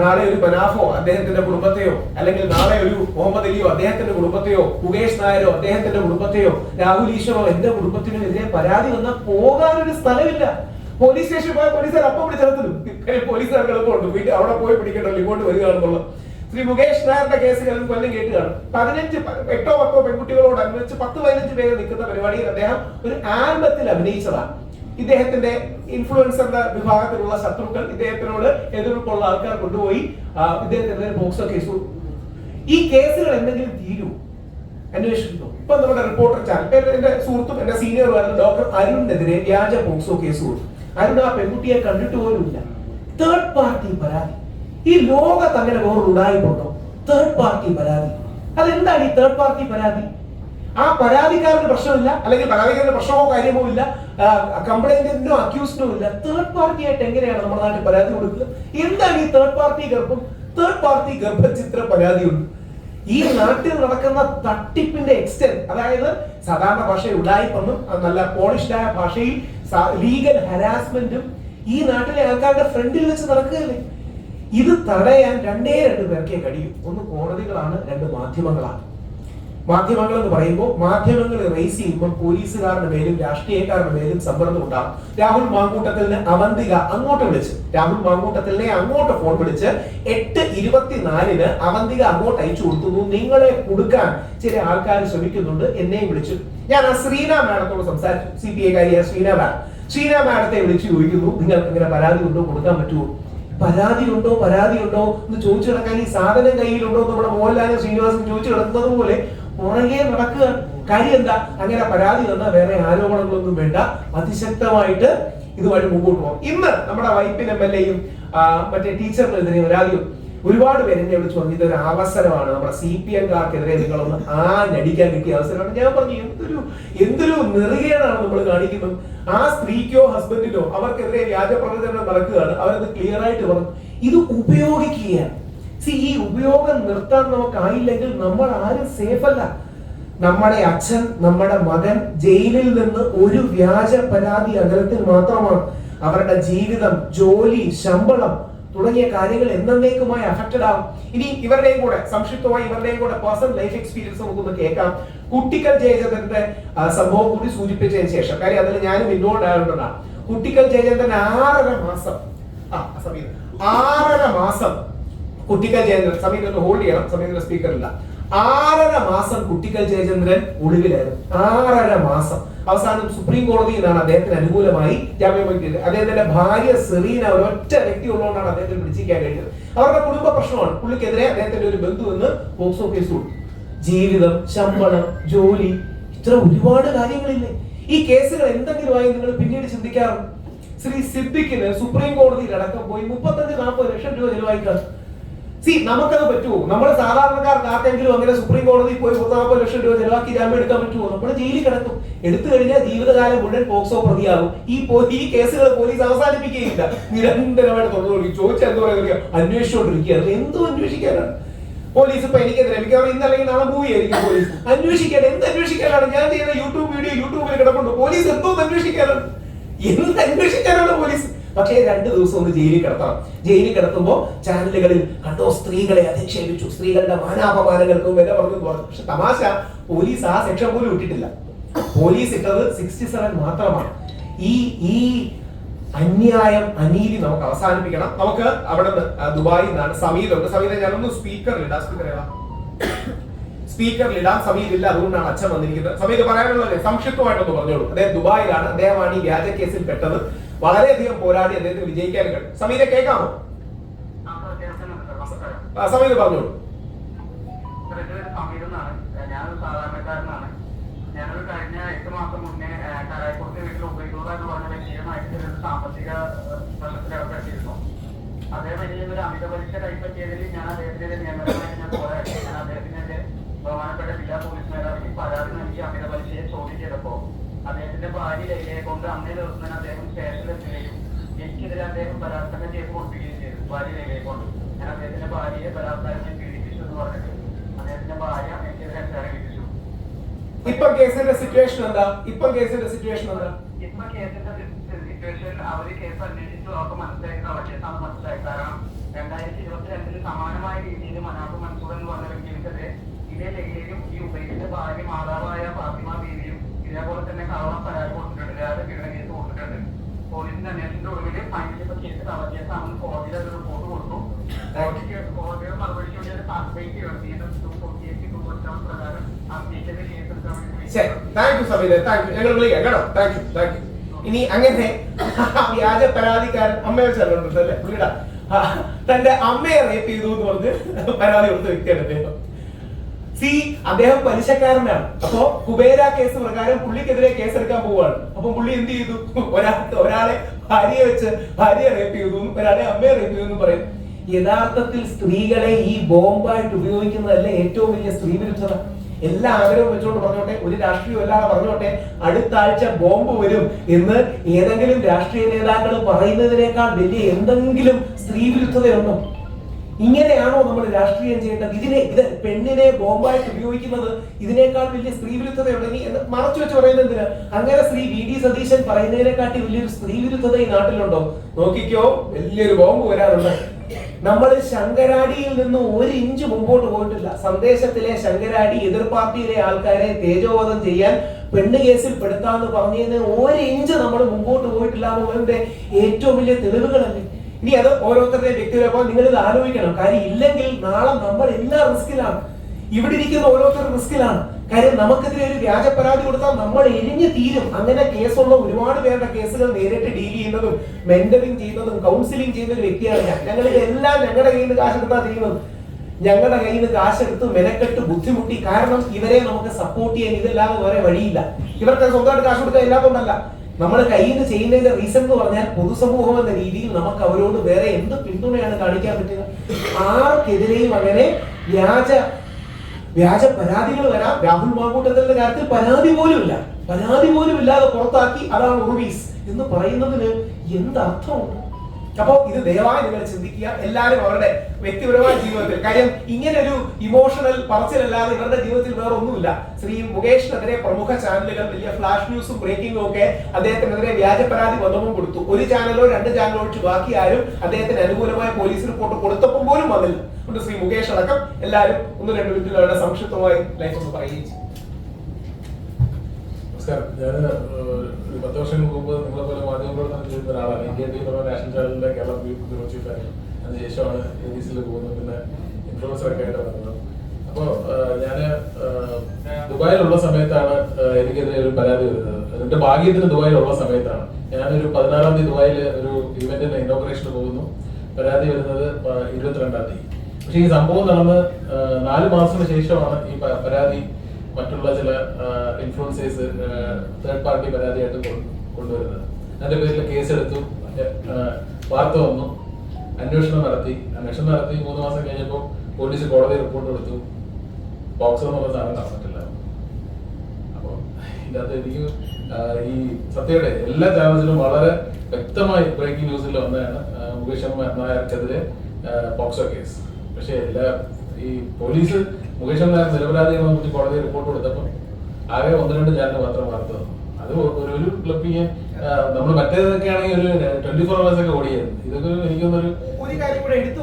നാളെ ഒരു ബനാഫോ അദ്ദേഹത്തിന്റെ കുടുംബത്തെയോ അല്ലെങ്കിൽ നാളെ ഒരു മുഹമ്മദ് അലിയോ അദ്ദേഹത്തിന്റെ കുടുംബത്തെയോ മുകേഷ് നായരോ അദ്ദേഹത്തിന്റെ കുടുംബത്തെയോ രാഹുൽ ഈശ്വറോ എന്റെ കുടുംബത്തിനോ എതിരെ പരാതി വന്നാൽ പോകാനൊരു സ്ഥലമില്ല. പോലീസ് സ്റ്റേഷനിൽ പോയ പോലീസുകാർ അപ്പം പിടിച്ചെടുത്തിടും പോലീസുകാർക്ക് എളുപ്പമുണ്ട് വീട്ടിൽ അവിടെ പോയി പിടിക്കണ്ടല്ലോ ഇങ്ങോട്ട് വരികയാണെന്നുള്ള ശ്രീ മുകേഷ് നായരുടെ കേസുകൾ കൊല്ലം കേട്ടുകയാണ് പതിനഞ്ച് എട്ടോ പത്തോ പെൺകുട്ടികളോട് അനുവദിച്ച് പത്ത് പതിനഞ്ച് പേര് നിൽക്കുന്ന പരിപാടിയിൽ അദ്ദേഹം ഒരു ആൽബത്തിൽ അഭിനയിച്ചതാണ്. ഇദ്ദേഹത്തിന്റെ ഇൻഫ്ലുവൻസറുടെ വിഭാഗത്തിലുള്ള ശത്രുക്കൾ ഇദ്ദേഹത്തിനോട് എതിർപ്പുള്ള ആൾക്കാർ കൊണ്ടുപോയി ഇദ്ദേഹത്തിനെതിരെ പോക്സോ കേസ്. ഈ കേസുകൾ എന്തെങ്കിലും തീരൂ? അന്വേഷിക്കുന്നു ഇപ്പൊ നമ്മുടെ റിപ്പോർട്ടർ ചാനൽ എന്റെ സുഹൃത്തും എന്റെ സീനിയറുമായിരുന്നു ഡോക്ടർ അരുണിനെതിരെ വ്യാജ ബോക്സോ കേസ് കൊടുത്തു. അരുൺ ആ പെൺകുട്ടിയെ കണ്ടിട്ട് പോലുമില്ല തേർഡ് പാർട്ടി പരാതി. ഈ ലോകത്ത് അങ്ങനെ വേറൊരു ഉണ്ടായിട്ടുണ്ടോ തേർഡ് പാർട്ടി പരാതി. അതെന്താണ് ഈ തേർഡ് പാർട്ടി പരാതി? ആ പരാതിക്കാരന് പ്രശ്നമില്ല അല്ലെങ്കിൽ പരാതിക്കാരന് പ്രശ്നമോ കാര്യമോ ഇല്ല കംപ്ലൈന്റിനോ അക്യൂസിനോ ഇല്ല. തേർഡ് പാർട്ടി ആയിട്ട് എങ്ങനെയാണ് നമ്മുടെ നാട്ടിൽ പരാതി കൊടുക്കുക? എന്താണ് ഈ തേർഡ് പാർട്ടി ഗർഭം? തേർഡ് പാർട്ടി ഗർഭചിത്ര പരാതിയുണ്ട്. ഈ നാട്ടിൽ നടക്കുന്ന തട്ടിപ്പിന്റെ എക്സ്റ്റെന്റ് അതായത് സാധാരണ ഭാഷ ഉടായിപ്പെന്നും നല്ല പോളിഷ്ഡായ ഭാഷയിൽ ലീഗൽ ഹരാസ്മെന്റും ഈ നാട്ടിലെ ആൾക്കാരുടെ ഫ്രണ്ടിൽ വെച്ച് നടക്കുകയല്ലേ? ഇത് തടയാൻ രണ്ടേ രണ്ട് പേർക്കേ കഴിയൂ. ഒന്ന് കോടതികളാണ് രണ്ട് മാധ്യമങ്ങളാണ്. മാധ്യമങ്ങൾ എന്ന് പറയുമ്പോൾ മാധ്യമങ്ങൾ റേസ് ചെയ്യുമ്പോൾ പോലീസുകാരുടെ മേലും രാഷ്ട്രീയക്കാരുടെ മേലും സമ്മർദ്ദം ഉണ്ടാകും രാഹുൽ മാങ്കൂട്ടത്തിലിന് അവന്തിക അങ്ങോട്ട് വിളിച്ച്. രാഹുൽ മാങ്കൂട്ടത്തിലിനെ അങ്ങോട്ട് ഫോൺ വിളിച്ച് എട്ട് ഇരുപത്തിനാലിന് അവന്തിക അങ്ങോട്ട് അയച്ചു കൊടുത്തു നിങ്ങളെ കൊടുക്കാൻ ചില ആൾക്കാർ ശ്രമിക്കുന്നുണ്ട്. എന്നെയും വിളിച്ചു. ഞാൻ ആ ശ്രീന മാഡത്തോട് സംസാരിച്ചു. സി പി ഐ കാര്യ ശ്രീനാ മാഡം. ശ്രീന മാഡത്തെ വിളിച്ചു ചോദിക്കുന്നു നിങ്ങൾക്ക് ഇങ്ങനെ പരാതി ഉണ്ടോ? കൊടുക്കാൻ പറ്റുമോ? പരാതി ഉണ്ടോ? പരാതി ഉണ്ടോ? എന്ന് ചോദിച്ചു കിടക്കാൻ ഈ സാധനം കയ്യിലുണ്ടോ? നമ്മുടെ മോഹൻലാലും ശ്രീനിവാസൻ ചോദിച്ചു കിടക്കുന്നത് പോലെ പുറകെ നടക്കുക. കാര്യം എന്താ അങ്ങനെ പരാതി തന്ന വേറെ ആരോപണങ്ങളൊന്നും വേണ്ട. അതിശക്തമായിട്ട് ഇതുമായിട്ട് മുമ്പോട്ട് പോകാം. ഇന്ന് നമ്മുടെ വൈപ്പിൻ എം എൽ എയും മറ്റേ ടീച്ചറിനെതിരെ പരാതി ഒരുപാട് പേര് എന്നെ വിളിച്ചു പറഞ്ഞു ഇതൊരു അവസരമാണ്. നമ്മുടെ സി പി എംകാർക്കെതിരെ നിങ്ങളൊന്ന് ആ നടിക്കാൻ കിട്ടിയ അവസരമാണ്. ഞാൻ പറഞ്ഞു എന്തൊരു എന്തൊരു നെറുകേടാണ് നമ്മൾ കാണിക്കുന്നത്. ആ സ്ത്രീക്കോ ഹസ്ബൻഡിനോ അവർക്കെതിരെ വ്യാജ പ്രചരണം നടക്കുകയാണ്. അവരത് ക്ലിയർ ആയിട്ട് പറഞ്ഞു. ഇത് ഉപയോഗിക്കുകയാണ്. സി ഈ ഉപയോഗം നിർത്താൻ നമുക്കായില്ലെങ്കിൽ നമ്മൾ ആരും സേഫ് അല്ല. നമ്മുടെ അച്ഛൻ നമ്മുടെ മകൻ ജയിലിൽ നിന്ന് ഒരു വ്യാജ പരാതി അകലത്തിൽ മാത്രമാണ്. അവരുടെ ജീവിതം ജോലി ശമ്പളം തുടങ്ങിയ കാര്യങ്ങൾ എന്നേക്കുമായി അഫക്റ്റഡ് ആവും. ഇനി ഇവരുടെയും കൂടെ സംക്ഷിപ്തമായി ഇവരുടെയും കൂടെ പേഴ്സണൽ ലൈഫ് എക്സ്പീരിയൻസ് നമുക്കൊന്ന് കേൾക്കാം. കുട്ടികൾ ജയചന്ദ്രന്റെ സംഭവം കൂടി സൂചിപ്പിച്ചതിന് ശേഷം. കാര്യം അതിൽ ഞാനും ഇൻവോൾവ് ആയിട്ടുണ്ടാകും കുട്ടികൾ ജയചന്ദ്രൻ ആറര മാസം ആ സമീർ ആറര മാസം കുട്ടിക്കൽ ജയചന്ദ്രൻ. സമീർ ഒന്ന് ഹോൾഡ് ചെയ്യണം. സമയം സ്പീക്കർ ഇല്ല ആറര മാസം കുട്ടിക്കൽ ജയചന്ദ്രൻ ഒളിവിലായിരുന്നു. ആറര മാസം. അവസാനം സുപ്രീം കോടതിയിൽ നിന്നാണ് അദ്ദേഹത്തിന് അനുകൂലമായി ജാമ്യം കിട്ടിയത് അദ്ദേഹത്തിന്റെ ഭാര്യ സെറീന ഒരൊറ്റ വ്യക്തി ഉള്ളതുകൊണ്ടാണ് അദ്ദേഹത്തിന് പിടിച്ചിരിക്കാൻ കഴിഞ്ഞത്. അവരുടെ കുടുംബ പ്രശ്നമാണ്. പുള്ളിക്കെതിരെ അദ്ദേഹത്തിന്റെ ഒരു ബന്ധു എന്ന് പോക്സോ കേസ് കൊടുത്തു. ജീവിതം ശമ്പളം ജോലി ഇത്ര ഒരുപാട് കാര്യങ്ങളില്ലേ? ഈ കേസുകൾ എന്തെങ്കിലുമായി നിങ്ങൾ പിന്നീട് ചിന്തിക്കാറുണ്ട്? ശ്രീ സിദ്ദിഖിന് സുപ്രീം കോടതിയിൽ അടക്കം പോയി മുപ്പത്തഞ്ച് നാൽപ്പത് ലക്ഷം രൂപ ചെലവായിക്കാണ് സി നമുക്കത് പറ്റുമോ നമ്മൾ സാധാരണക്കാർക്ക് ആർക്കെങ്കിലും അങ്ങനെ സുപ്രീം കോടതിയിൽ പോയി പത്ത് നാൽപ്പത് ലക്ഷം രൂപ ചെലവാക്കി ജാമ്യം എടുക്കാൻ പറ്റുമോ? നമ്മൾ ജയിലിൽ കിടക്കും. എടുത്തു കഴിഞ്ഞാൽ ജീവിതകാലം മുഴുവൻ പോക്സോ പ്രതിയാകും. ഈ ഈ കേസുകൾ പോലീസ് അവസാനിപ്പിക്കുകയില്ല. നിരന്തരമായിട്ട് തുടർന്നു ചോദിച്ചാൽ എന്താ പറയുക അന്വേഷിച്ചുകൊണ്ടിരിക്കുകയാണ് എന്തും അന്വേഷിക്കാനാണ്? പോലീസ് ഇപ്പൊ എനിക്കെതിരെ മിക്കവാറും ഇന്നല്ലെങ്കിൽ നാളെ മൂവി ആയിരിക്കും പോലീസ്. അന്വേഷിക്കാൻ എന്ത് അന്വേഷിക്കാനാണ്? ഞാൻ ചെയ്യുന്ന യൂട്യൂബ് വീഡിയോ യൂട്യൂബിൽ കിടപ്പുണ്ട്. പോലീസ് എന്തോ അന്വേഷിക്കാനാണ്? എന്ത് അന്വേഷിക്കാനാണ് പോലീസ്? പക്ഷേ രണ്ട് ദിവസം ഒന്ന് ജയിലിൽ കിടത്താം ജയിലിൽ കിടത്തുമ്പോൾ ചാനലുകളിൽ കണ്ടോ സ്ത്രീകളെ അധിക്ഷേപിച്ചു. സ്ത്രീകളുടെ മാനാപമാനങ്ങൾക്കും വില പറഞ്ഞു? പക്ഷെ തമാശ. പോലീസ് ആ സെക്ഷൻ പോലും ഇട്ടിട്ടില്ല. പോലീസ് ഇട്ടത് സിക്സ്റ്റി സെവൻ മാത്രമാണ്. ഈ ഈ അന്യായം അനീതി നമുക്ക് അവസാനിപ്പിക്കണം. നമുക്ക് അവിടെ ദുബായിൽ നിന്നാണ് സമീതുണ്ട്. സമീത ഞാനൊന്ന് സ്പീക്കറിലിടാം സ്പീക്കർ ഇടാ. സ്പീക്കറിലിടാം സമീതില്ല അതുകൊണ്ടാണ് അച്ഛൻ വന്നിരിക്കുന്നത്. സമീത് പറയാനുള്ളത് സംക്ഷിപ്തമായിട്ടൊന്ന് പറഞ്ഞോളൂ. അദ്ദേഹം ദുബായിലാണ് അദ്ദേഹമാണ് ഈ വ്യാജ കേസിൽ പെട്ടത്. വളരെയധികം പോരാടി അദ്ദേഹത്തിന് വിജയിക്കാൻ കഴിയും. സമീരെ കേൾക്കാമോ? ആ, സമീർ പറഞ്ഞോളൂ. കഴിഞ്ഞ എട്ട് മാസം മുന്നേ വീട്ടിൽ ഉപയോഗിക്കുക എന്ന് പറഞ്ഞ വ്യക്തിയുമായിട്ട് ഒരു സാമ്പത്തിക പ്രശ്നത്തിൽ എനിക്ക് ഒരു അമിത പരീക്ഷ കൈപ്പറ്റിയതിൽ ഞാൻ അദ്ദേഹത്തിന്റെ നിയമപരമായി ഞാൻ പോരാടി ഞാൻ അദ്ദേഹത്തിന്റെ ബഹുമാനപ്പെട്ട ജില്ലാ പോലീസ് മേധാവിക്ക് പരാതി നൽകി അമിത പരീക്ഷയെ ചോദ്യം ചെയ്തപ്പോ അദ്ദേഹത്തിന്റെ ഭാര്യ ലൈലയെ കൊണ്ട് അന്നേ ദിവസം തന്നെ അദ്ദേഹം സ്റ്റേഷനിലെത്തുകയും എനിക്കെതിരെ അദ്ദേഹം ബലാത്സംഗം ചെയ്ത് കൊടുക്കുകയും ചെയ്തു ഭാര്യ ലൈലയെ കൊണ്ട്. ഞാൻ അദ്ദേഹത്തിന്റെ ഭാര്യയെ ബലാത്സംഗം പീഡിപ്പിച്ചു എന്ന് പറഞ്ഞിട്ട് അദ്ദേഹത്തിന്റെ ഭാര്യ എനിക്കെതിരെ എഫ്ഐആർ വിധിച്ചു ഇപ്പൊ കേസിന്റെ സിറ്റുവേഷൻ എന്താ? ഇപ്പൊ കേസിന്റെ സിറ്റുവേഷൻ എന്താ? ഇപ്പൊ കേസിന്റെ സിറ്റുവേഷൻ അവർ കേസ് അന്വേഷിച്ചു അവർക്ക് മനസ്സിലായി കേസാണ് മനസ്സിലായി. കാരണം രണ്ടായിരത്തി ഇരുപത്തിരണ്ടിൽ സമാനമായ രീതിയിൽ മനാഫ് മൻസൂർ എന്ന് പറഞ്ഞ ഇതേ ലഹരിയും ഈ ഉപയോഗിച്ച ഭാര്യ മാതാവായ ഫാത്തിമ ബീവിയും ഇതേപോലെ തന്നെ കള്ളം പരാതി കൊടുത്തിട്ടുണ്ട് രാജ പീഡന കേസ് കൊടുത്തിട്ടുണ്ട് പോലീസിന്റെ അന്വേഷണത്തിന്റെ ഒടുവിൽ ഫൈനൽ ഇപ്പൊ കേസ് കവർ കേസാണെന്ന് കോടതിയിൽ ഒരു റിപ്പോർട്ട് കൊടുത്തു കോടതിക്ക് കോടതിയുടെ മറുപടിക്ക് വേണ്ടി ഒരു പാസ്ബേക്ക് വീണ്ടും ടു ഫോർട്ടി എയ്റ്റ് ടു പ്രകാരം ആ കേസിന്റെ കേസ് എടുക്കാൻ വേണ്ടി ശരി thank you Sameera thank you ഞങ്ങൾ വിളിക്കാം കേട്ടോ. താങ്ക് യു താങ്ക് യു ഇനി അങ്ങനെ വ്യാജ പരാതിക്കാരൻ അമ്മയെ ചെല്ലുന്നുണ്ട് ആ, തന്റെ അമ്മയെ റേപ്പ് ചെയ്തു എന്ന് പറഞ്ഞ് പരാതി കൊടുത്ത വ്യക്തിയാണ് അദ്ദേഹം. സി അദ്ദേഹം പലിശക്കാരനാണ്. അപ്പോ കുബേര കേസ് പ്രകാരം പുള്ളിക്കെതിരെ കേസെടുക്കാൻ പോവാണ് അപ്പൊ പുള്ളി എന്ത് ചെയ്തു? ഒരാൾ ഒരാളെ ഭാര്യയെ വെച്ച് ഭാര്യയെ റേപ്പ് ചെയ്തു ഒരാളെ അമ്മയെ റേപ്പ് ചെയ്തു എന്ന് പറയും. യഥാർത്ഥത്തിൽ സ്ത്രീകളെ ഈ ബോംബായിട്ട് ഉപയോഗിക്കുന്നതല്ലേ ഏറ്റവും വലിയ സ്ത്രീ വിരുദ്ധത? എല്ലാ ആഗ്രഹവും വെച്ചുകൊണ്ട് പറഞ്ഞോട്ടെ ഒരു രാഷ്ട്രീയം അല്ലാതെ പറഞ്ഞോട്ടെ അടുത്ത ആഴ്ച ബോംബ് വരും എന്ന് ഏതെങ്കിലും രാഷ്ട്രീയ നേതാക്കൾ പറയുന്നതിനേക്കാൾ വലിയ എന്തെങ്കിലും സ്ത്രീ വിരുദ്ധതയുണ്ടോ ഇങ്ങനെയാണോ നമ്മൾ രാഷ്ട്രീയം ചെയ്യേണ്ടത്? ഇതിനെ ഇത് പെണ്ണിനെ ബോംബായിട്ട് ഉപയോഗിക്കുന്നത് ഇതിനേക്കാൾ വലിയ സ്ത്രീ വിരുദ്ധതയുണ്ടെങ്കിൽ എന്ന് മറച്ചു വെച്ച് പറയുന്നത് എന്തിനാ? അങ്ങനെ ശ്രീ വി ഡി സതീശൻ പറയുന്നതിനെക്കാട്ടി വലിയൊരു സ്ത്രീ വിരുദ്ധത ഈ നാട്ടിലുണ്ടോ? നോക്കിക്കോ വലിയൊരു ബോംബ് വരാറുണ്ട്. നമ്മൾ ശങ്കരാടിയിൽ നിന്ന് ഒരു ഇഞ്ച് മുമ്പോട്ട് പോയിട്ടില്ല. സന്ദേശത്തിലെ ശങ്കരാടി എതിർ പാർട്ടിയിലെ ആൾക്കാരെ തേജോവധം ചെയ്യാൻ പെണ്ണ് കേസിൽ പെടുത്താന്ന് പറഞ്ഞതിന് ഒരു ഇഞ്ച് നമ്മൾ മുമ്പോട്ട് പോയിട്ടില്ല എന്നുള്ളതിന്റെ ഏറ്റവും വലിയ തെളിവുകളല്ലേ? ഇനി അത് ഓരോരുത്തരുടെയും വ്യക്തിപരമായി നിങ്ങൾ ഇത് ആലോചിക്കണം. കാര്യം ഇല്ലെങ്കിൽ നാളെ നമ്മൾ എല്ലാ റിസ്കിലാണ്. ഇവിടെ ഇരിക്കുന്ന ഓരോരുത്തർ റിസ്കിലാണ്. കാര്യം നമുക്കെതിരെ ഒരു വ്യാജ പരാതി കൊടുത്താൽ നമ്മൾ എരിഞ്ഞു തീരും. അങ്ങനെ കേസുള്ള ഒരുപാട് പേരുടെ കേസുകൾ നേരിട്ട് ഡീൽ ചെയ്യുന്നതും മെന്ററിങ് ചെയ്യുന്നതും കൗൺസിലിംഗ് ചെയ്യുന്ന ഒരു വ്യക്തിയാണ് ഞാൻ. ഞങ്ങൾ ഇതെല്ലാം ഞങ്ങളുടെ കയ്യിൽ നിന്ന് കാശെടുത്താ ചെയ്യുന്നത്. ഞങ്ങളുടെ കയ്യിൽ നിന്ന് കാശെടുത്ത് മെനക്കെട്ട് ബുദ്ധിമുട്ടി. കാരണം ഇവരെ നമുക്ക് സപ്പോർട്ട് ചെയ്യാൻ ഇതല്ലാതെ വേറെ വഴിയില്ല. ഇവർക്ക് സ്വന്തമായിട്ട് കാശ് കൊടുക്കാൻ ഇല്ലാത്തതുകൊണ്ടല്ല നമ്മൾ കയ്യിൽ നിന്ന് ചെയ്യുന്നതിന്റെ റീസൺ എന്ന് പറഞ്ഞാൽ പൊതുസമൂഹം എന്ന രീതിയിൽ നമുക്ക് അവരോട് വേറെ എന്ത് പിന്തുണയാണ് കാണിക്കാൻ പറ്റുക? ആർക്കെതിരെയും അങ്ങനെ വ്യാജ വ്യാജ പരാതികൾ വരാം. രാഹുൽ മാങ്കൂട്ടത്തിന്റെ കാര്യത്തിൽ പരാതി പോലും ഇല്ല പരാതി പോലും ഇല്ലാതെ പുറത്താക്കി അതാണ് ഉറുവീസ് എന്ന് പറയുന്നതിന് എന്ത് അർത്ഥമുണ്ട്? അപ്പോൾ ഇത് ദയവായി നിങ്ങൾ ചിന്തിക്കുക. എല്ലാവരും അവരുടെ വ്യക്തിപരമായ ജീവിതത്തിൽ. കാര്യം ഇങ്ങനെ ഒരു ഇമോഷണൽ പറച്ചിലല്ലാതെ ഇവരുടെ ജീവിതത്തിൽ വേറെ ഒന്നുമില്ല. ശ്രീ മുകേഷിനെതിരെ പ്രമുഖ ചാനലുകൾ വലിയ ഫ്ലാഷ് ന്യൂസും ബ്രേക്കിംഗും ഒക്കെ അദ്ദേഹത്തിനെതിരെ വ്യാജ പരാതി വന്നപ്പോൾ കൊടുത്തു. ഒരു ചാനലോ രണ്ട് ചാനലോ ഒഴിച്ച് ബാക്കി ആരും അദ്ദേഹത്തിന് അനുകൂലമായ പോലീസ് റിപ്പോർട്ട് കൊടുത്തപ്പോൾ പോലും വന്നില്ല. ശ്രീ മുകേഷ് അടക്കം എല്ലാവരും ഒന്ന് രണ്ട് മിനിറ്റിൽ അവരുടെ സംക്ഷിപ്തമായി ലൈഫ് ഒന്ന് പറയുകയും ചെയ്യും. നമസ്കാരം. ഞാൻ ഒരു പത്ത് വർഷങ്ങൾക്ക് മുമ്പ് നിങ്ങളെ പോലെ മാധ്യമ പ്രവർത്തനം ചെയ്യുന്ന ഒരാളാണ്. ഇന്ത്യ ടി എന്ന് പറഞ്ഞ നാഷണൽ ചാനലിന്റെ കേരള ബ്യൂറോ ചീഫായിരുന്നു അതിനുശേഷമാണ് എ ഡി സിയിൽ പോകുന്നത്. പിന്നെ ഇൻഫ്ലുവൻസർ ഒക്കെ ആയിട്ട് വന്നത്. അപ്പോൾ ഞാൻ ദുബായിലുള്ള സമയത്താണ് എനിക്കെതിരെ ഒരു പരാതി വരുന്നത്. എന്റെ ഭാഗ്യത്തിന് ദുബായിലുള്ള സമയത്താണ്. ഞാനൊരു പതിനാറാം തീയതി ദുബായിൽ ഒരു ഇവന്റിന്റെ ഇനോഗ്രേഷന് പോകുന്നു. പരാതി വരുന്നത് ഇരുപത്തിരണ്ടാം തീയതി. പക്ഷേ ഈ സംഭവം നടന്ന് നാലു മാസത്തിന് ശേഷമാണ് ഈ പരാതി മറ്റുള്ള ചില ഇൻഫ്ലുവൻസേഴ്സ് തേർഡ് പാർട്ടി പരാതിയായിട്ട് കൊണ്ടുവരുന്നത്. അതിന്റെ പേരിൽ കേസെടുത്തു. വാർത്ത വന്നു. അന്വേഷണം നടത്തി. അന്വേഷണം നടത്തി മൂന്ന് മാസം കഴിഞ്ഞപ്പോൾ പോലീസ് കോടതി റിപ്പോർട്ട് കൊടുത്തു. ബോക്സർ എന്നുള്ള സാധനം നടന്നിട്ടില്ല. അപ്പോൾ ഇതിനകത്ത് എനിക്ക് ഈ സത്യയുടെ എല്ലാ ചാനൽസിലും വളരെ വ്യക്തമായി ബ്രേക്കിംഗ് ന്യൂസിൽ വന്നതാണ് മുകേഷ് ശർമ്മ നായർക്കെതിരെ പോക്സോ കേസ് പക്ഷേ എല്ലാ ഈ പോലീസ് മുകേഷ് നായർ നിരപരാധികളെ കുറിച്ച് കോടതി റിപ്പോർട്ട് കൊടുത്തപ്പോൾ ആകെ ഒന്ന് രണ്ട് ചാനൽ മാത്രം വാർത്ത അത് ഒരു ക്ലബിങ് നമ്മൾ മറ്റേതൊക്കെ ആണെങ്കിൽ ഒരു ട്വന്റി ഫോർ അവേഴ്സ് ഒക്കെ ഓടിയായിരുന്നു. ഇതൊക്കെ എനിക്കൊന്നൊരു ഒരു എടുത്തു